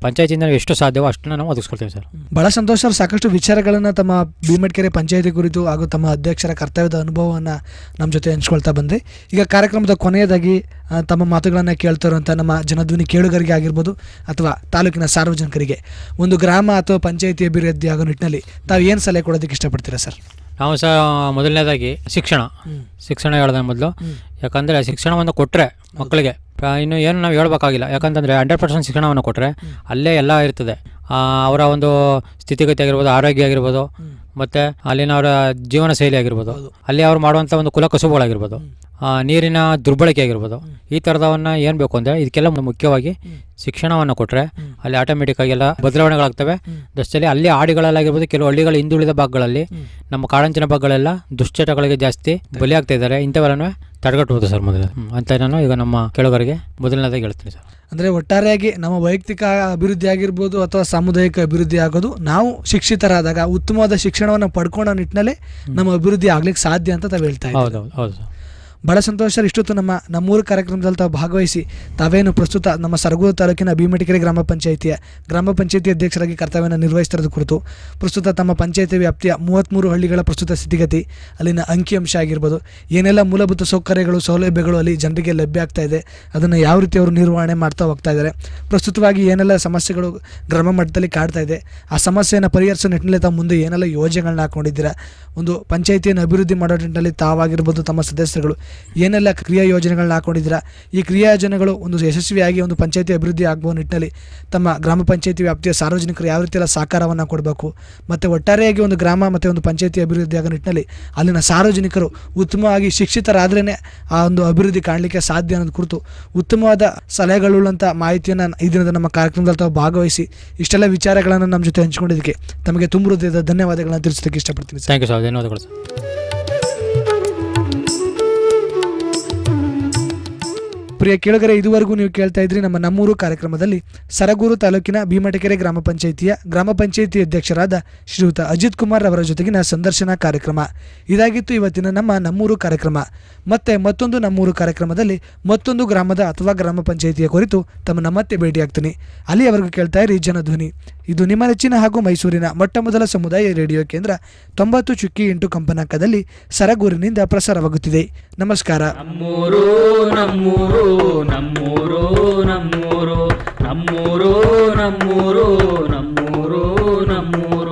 ಪಂಚಾಯತಿಯಿಂದ ಎಷ್ಟು ಸಾಧ್ಯವೋ ಅಷ್ಟನ್ನ ನಾವು ಒದಗಿಸ್ಕೊಳ್ತೀವಿ ಸರ್. ಬಹಳ ಸಂತೋಷ ಸರ್. ಸಾಕಷ್ಟು ವಿಚಾರಗಳನ್ನು ತಮ್ಮ ಭೀಮಟ್ಕೆರೆ ಪಂಚಾಯತಿ ಕುರಿತು ಹಾಗೂ ತಮ್ಮ ಅಧ್ಯಕ್ಷರ ಕರ್ತವ್ಯದ ಅನುಭವವನ್ನು ನಮ್ಮ ಜೊತೆ ಹಂಚ್ಕೊಳ್ತಾ ಬಂದ್ರಿ. ಈಗ ಕಾರ್ಯಕ್ರಮದ ಕೊನೆಯದಾಗಿ ತಮ್ಮ ಮಾತುಗಳನ್ನು ಕೇಳ್ತಾ ಇರುವಂಥ ನಮ್ಮ ಜನಧ್ವನಿ ಕೇಳುಗರಿಗೆ ಆಗಿರ್ಬೋದು ಅಥವಾ ತಾಲೂಕಿನ ಸಾರ್ವಜನಿಕರಿಗೆ. ಒಂದು ಗ್ರಾಮ ಅಥವಾ ಪಂಚಾಯಿತಿ ಅಭಿವೃದ್ಧಿ ಆಗೋ ನಿಟ್ಟಿನಲ್ಲಿ ತಾವು ಏನು ಸಲಹೆ ಕೊಡೋದಕ್ಕೆ ಇಷ್ಟಪಡ್ತೀರಾ ಸರ್? ನಾವು ಸಹ ಮೊದಲನೇದಾಗಿ ಶಿಕ್ಷಣ. ಶಿಕ್ಷಣ ಹೇಳ್ದೆ ಮೊದಲು. ಯಾಕಂದರೆ ಶಿಕ್ಷಣವನ್ನು ಕೊಟ್ಟರೆ ಮಕ್ಕಳಿಗೆ. ಇನ್ನು ಏನು ನಾವು ಹೇಳ್ಬೇಕಾಗಿಲ್ಲ. ಯಾಕಂತಂದರೆ ಹಂಡ್ರೆಡ್ ಪರ್ಸೆಂಟ್ ಶಿಕ್ಷಣವನ್ನು ಕೊಟ್ಟರೆ ಅಲ್ಲೇ ಎಲ್ಲ ಇರ್ತದೆ. ಅವರ ಒಂದು ಸ್ಥಿತಿಗತಿ ಆಗಿರ್ಬೋದು ಆರೋಗ್ಯ ಆಗಿರ್ಬೋದು ಮತ್ತು ಅಲ್ಲಿನ ಅವರ ಜೀವನ ಶೈಲಿ ಆಗಿರ್ಬೋದು ಅಲ್ಲಿ ಅವ್ರು ಮಾಡುವಂಥ ಒಂದು ಕುಲ ಕಸುಬುಗಳಾಗಿರ್ಬೋದು ನೀರಿನ ದುರ್ಬಳಕೆ ಆಗಿರ್ಬೋದು ಈ ಥರದವನ್ನ ಏನು ಬೇಕು ಅಂದರೆ ಇದಕ್ಕೆಲ್ಲ ಮುಖ್ಯವಾಗಿ ಶಿಕ್ಷಣವನ್ನು ಕೊಟ್ಟರೆ ಅಲ್ಲಿ ಆಟೋಮೆಟಿಕ್ಕಾಗಿ ಎಲ್ಲ ಬದಲಾವಣೆಗಳಾಗ್ತವೆ. ದಷ್ಟಲ್ಲಿ ಅಲ್ಲಿ ಹಾಡಿಗಳಲ್ಲಾಗಿರ್ಬೋದು ಕೆಲವು ಹಳ್ಳಿಗಳ ಹಿಂದುಳಿದ ಭಾಗಗಳಲ್ಲಿ ನಮ್ಮ ಕಾಡಂಚಿನ ಭಾಗಗಳೆಲ್ಲ ದುಶ್ಚಟಗಳಿಗೆ ಜಾಸ್ತಿ ಬಲಿಯಾಗ್ತಾಯಿದ್ದಾರೆ ಇದ್ದಾರೆ. ಇಂಥವೆಲ್ಲನೂ ತಡೆಗಟ್ಟಬಹುದು ಸರ್ ಮೊದಲು ಅಂತ ನಾನು ಈಗ ನಮ್ಮ ಕೆಳಗರಿಗೆ ಮೊದಲನೇದಾಗಿ ಹೇಳ್ತೀನಿ ಸರ್. ಅಂದರೆ ಒಟ್ಟಾರೆಯಾಗಿ ನಮ್ಮ ವೈಯಕ್ತಿಕ ಅಭಿವೃದ್ಧಿ ಆಗಿರ್ಬೋದು ಅಥವಾ ಸಾಮುದಾಯಿಕ ಅಭಿವೃದ್ಧಿ ಆಗೋದು ನಾವು ಶಿಕ್ಷಿತರಾದಾಗ ಉತ್ತಮವಾದ ಶಿಕ್ಷಣವನ್ನು ಪಡ್ಕೊಳ್ಳೋ ನಿಟ್ಟಿನಲ್ಲಿ ನಮ್ಮ ಅಭಿವೃದ್ಧಿ ಆಗ್ಲಿಕ್ಕೆ ಸಾಧ್ಯ ಅಂತ ತಾವು ಹೇಳ್ತಾ ಹೌದು ಹೌದು ಸರ್. ಬಹಳ ಸಂತೋಷ ಸರ್ ಇಷ್ಟೊತ್ತು ನಮ್ಮ, ನಮ್ಮೂರು ಕಾರ್ಯಕ್ರಮದಲ್ಲಿ ತಾವು ಭಾಗವಹಿಸಿ ತಾವೇನು ಪ್ರಸ್ತುತ ನಮ್ಮ ಸರಗೂರು ತಾಲೂಕಿನ ಭೀಮಟಿಕೆರೆ ಗ್ರಾಮ ಪಂಚಾಯಿತಿಯ, ಗ್ರಾಮ ಪಂಚಾಯಿತಿ ಅಧ್ಯಕ್ಷರಾಗಿ ಕರ್ತವ್ಯವನ್ನು ನಿರ್ವಹಿಸ್ತಿರೋದು ಕುರಿತು ಪ್ರಸ್ತುತ ತಮ್ಮ ಪಂಚಾಯಿತಿ ವ್ಯಾಪ್ತಿಯ ಮೂವತ್ತ್ಮೂರು ಹಳ್ಳಿಗಳ ಪ್ರಸ್ತುತ ಸ್ಥಿತಿಗತಿ, ಅಲ್ಲಿನ ಅಂಕಿಅಂಶ ಆಗಿರ್ಬೋದು, ಏನೆಲ್ಲ ಮೂಲಭೂತ ಸೌಕರ್ಯಗಳು, ಸೌಲಭ್ಯಗಳು ಅಲ್ಲಿ ಜನರಿಗೆ ಲಭ್ಯ ಆಗ್ತಾ ಇದೆ, ಅದನ್ನು ಯಾವ ರೀತಿ ಅವರು ನಿರ್ವಹಣೆ ಮಾಡ್ತಾ ಹೋಗ್ತಾ ಇದ್ದಾರೆ, ಪ್ರಸ್ತುತವಾಗಿ ಏನೆಲ್ಲ ಸಮಸ್ಯೆಗಳು ಗ್ರಾಮ ಮಟ್ಟದಲ್ಲಿ ಕಾಡ್ತಾ ಇದೆ, ಆ ಸಮಸ್ಯೆಯನ್ನು ಪರಿಹರಿಸೋ ನಿಟ್ಟಿನಲ್ಲಿ ತಾವು ಮುಂದೆ ಏನೆಲ್ಲ ಯೋಜನೆಗಳನ್ನ ಹಾಕೊಂಡಿದ್ದೀರಾ, ಒಂದು ಪಂಚಾಯಿತಿಯನ್ನು ಅಭಿವೃದ್ಧಿ ಮಾಡೋ ನಿಟ್ಟಿನಲ್ಲಿ ತಾವಾಗಿರ್ಬೋದು ತಮ್ಮ ಸದಸ್ಯರುಗಳು ಏನೆಲ್ಲ ಕ್ರಿಯಾ ಯೋಜನೆಗಳನ್ನ ಹಾಕೊಂಡಿದ್ದೀರಾ? ಈ ಕ್ರಿಯಾ ಯೋಜನೆಗಳು ಒಂದು ಯಶಸ್ವಿಯಾಗಿ ಒಂದು ಪಂಚಾಯತಿ ಅಭಿವೃದ್ಧಿ ಆಗುವ ನಿಟ್ಟಿನಲ್ಲಿ ತಮ್ಮ ಗ್ರಾಮ ಪಂಚಾಯತಿ ವ್ಯಾಪ್ತಿಯ ಸಾರ್ವಜನಿಕರು ಯಾವ ರೀತಿಯೆಲ್ಲ ಸಹಕಾರವನ್ನು ಕೊಡಬೇಕು? ಮತ್ತು ಒಟ್ಟಾರೆಯಾಗಿ ಒಂದು ಗ್ರಾಮ ಮತ್ತು ಒಂದು ಪಂಚಾಯತಿ ಅಭಿವೃದ್ಧಿ ಆಗೋ ನಿಟ್ಟಿನಲ್ಲಿ ಅಲ್ಲಿನ ಸಾರ್ವಜನಿಕರು ಉತ್ತಮವಾಗಿ ಶಿಕ್ಷಿತರಾದ್ರೇ ಆ ಒಂದು ಅಭಿವೃದ್ಧಿ ಕಾಣಲಿಕ್ಕೆ ಸಾಧ್ಯ ಅನ್ನೋದು ಕುರಿತು ಉತ್ತಮವಾದ ಸಲಹೆಗಳುಳ್ಳಂಥ ಮಾಹಿತಿಯನ್ನು ಈ ದಿನದ ನಮ್ಮ ಕಾರ್ಯಕ್ರಮದಲ್ಲಿ ತಾವು ಭಾಗವಹಿಸಿ ಇಷ್ಟೆಲ್ಲ ವಿಚಾರಗಳನ್ನು ನಮ್ಮ ಜೊತೆ ಹಂಚಿಕೊಂಡಿದ್ದಕ್ಕೆ ತಮಗೆ ತುಂಬ ಹೃದಯದ ಧನ್ಯವಾದಗಳನ್ನು ತಿಳಿಸೋದಕ್ಕೆ ಇಷ್ಟಪಡ್ತೀನಿ ಥ್ಯಾಂಕ್ ಯು ಸರ್ ಧನ್ಯವಾದಗಳು ಸರ್ ಪ್ರಿಯ ಕೇಳುಗರೆ, ಇದುವರೆಗೂ ನೀವು ಕೇಳ್ತಾ ಇದ್ರಿ ನಮ್ಮ ನಮ್ಮೂರು ಕಾರ್ಯಕ್ರಮದಲ್ಲಿ ಸರಗೂರು ತಾಲೂಕಿನ ಭೀಮಟಕೆರೆ ಗ್ರಾಮ ಪಂಚಾಯಿತಿಯ ಗ್ರಾಮ ಪಂಚಾಯಿತಿ ಅಧ್ಯಕ್ಷರಾದ ಶ್ರೀಯುತ ಅಜಿತ್ ಕುಮಾರ್ ಅವರ ಜೊತೆಗಿನ ಸಂದರ್ಶನ ಕಾರ್ಯಕ್ರಮ. ಇದಾಗಿತ್ತು ಇವತ್ತಿನ ನಮ್ಮ ನಮ್ಮೂರು ಕಾರ್ಯಕ್ರಮ. ಮತ್ತೆ ಮತ್ತೊಂದು ನಮ್ಮೂರು ಕಾರ್ಯಕ್ರಮದಲ್ಲಿ ಮತ್ತೊಂದು ಗ್ರಾಮದ ಅಥವಾ ಗ್ರಾಮ ಪಂಚಾಯಿತಿಯ ಕುರಿತು ತಮ್ಮನ್ನ ಮತ್ತೆ ಭೇಟಿಯಾಗ್ತೀನಿ. ಅಲ್ಲಿಯವರೆಗೂ ಕೇಳ್ತಾ ಇರಿ ಜನಧ್ವನಿ. ಇದು ನಿಮ್ಮ ನೆಚ್ಚಿನ ಹಾಗೂ ಮೈಸೂರಿನ ಮೊಟ್ಟಮೊದಲ ಸಮುದಾಯ ರೇಡಿಯೋ ಕೇಂದ್ರ ತೊಂಬತ್ತು ಚುಕ್ಕಿ ಎಂಟು ಕಂಪನಾಂಕದಲ್ಲಿ ಸರಗೂರಿನಿಂದ ಪ್ರಸಾರವಾಗುತ್ತಿದೆ ನಮಸ್ಕಾರ ನಮ್ಮೂರು ನಮ್ಮೂರು ನಮ್ಮೂರು ನಮ್ಮೂರು ನಮ್ಮೂರು ನಮ್ಮೂರು ನಮ್ಮೂರು ನಮ್ಮೂರು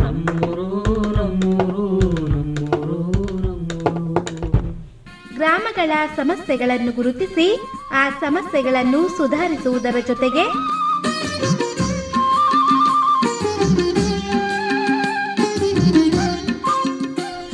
ನಮ್ಮೂರು ನಮ್ಮೂರು ನಮ್ಮೂರು ನಮ್ಮೂರು ಗ್ರಾಮಗಳ ಸಮಸ್ಯೆಗಳನ್ನು ಗುರುತಿಸಿ ಆ ಸಮಸ್ಯೆಗಳನ್ನು ಸುಧಾರಿಸುವುದರ ಜೊತೆಗೆ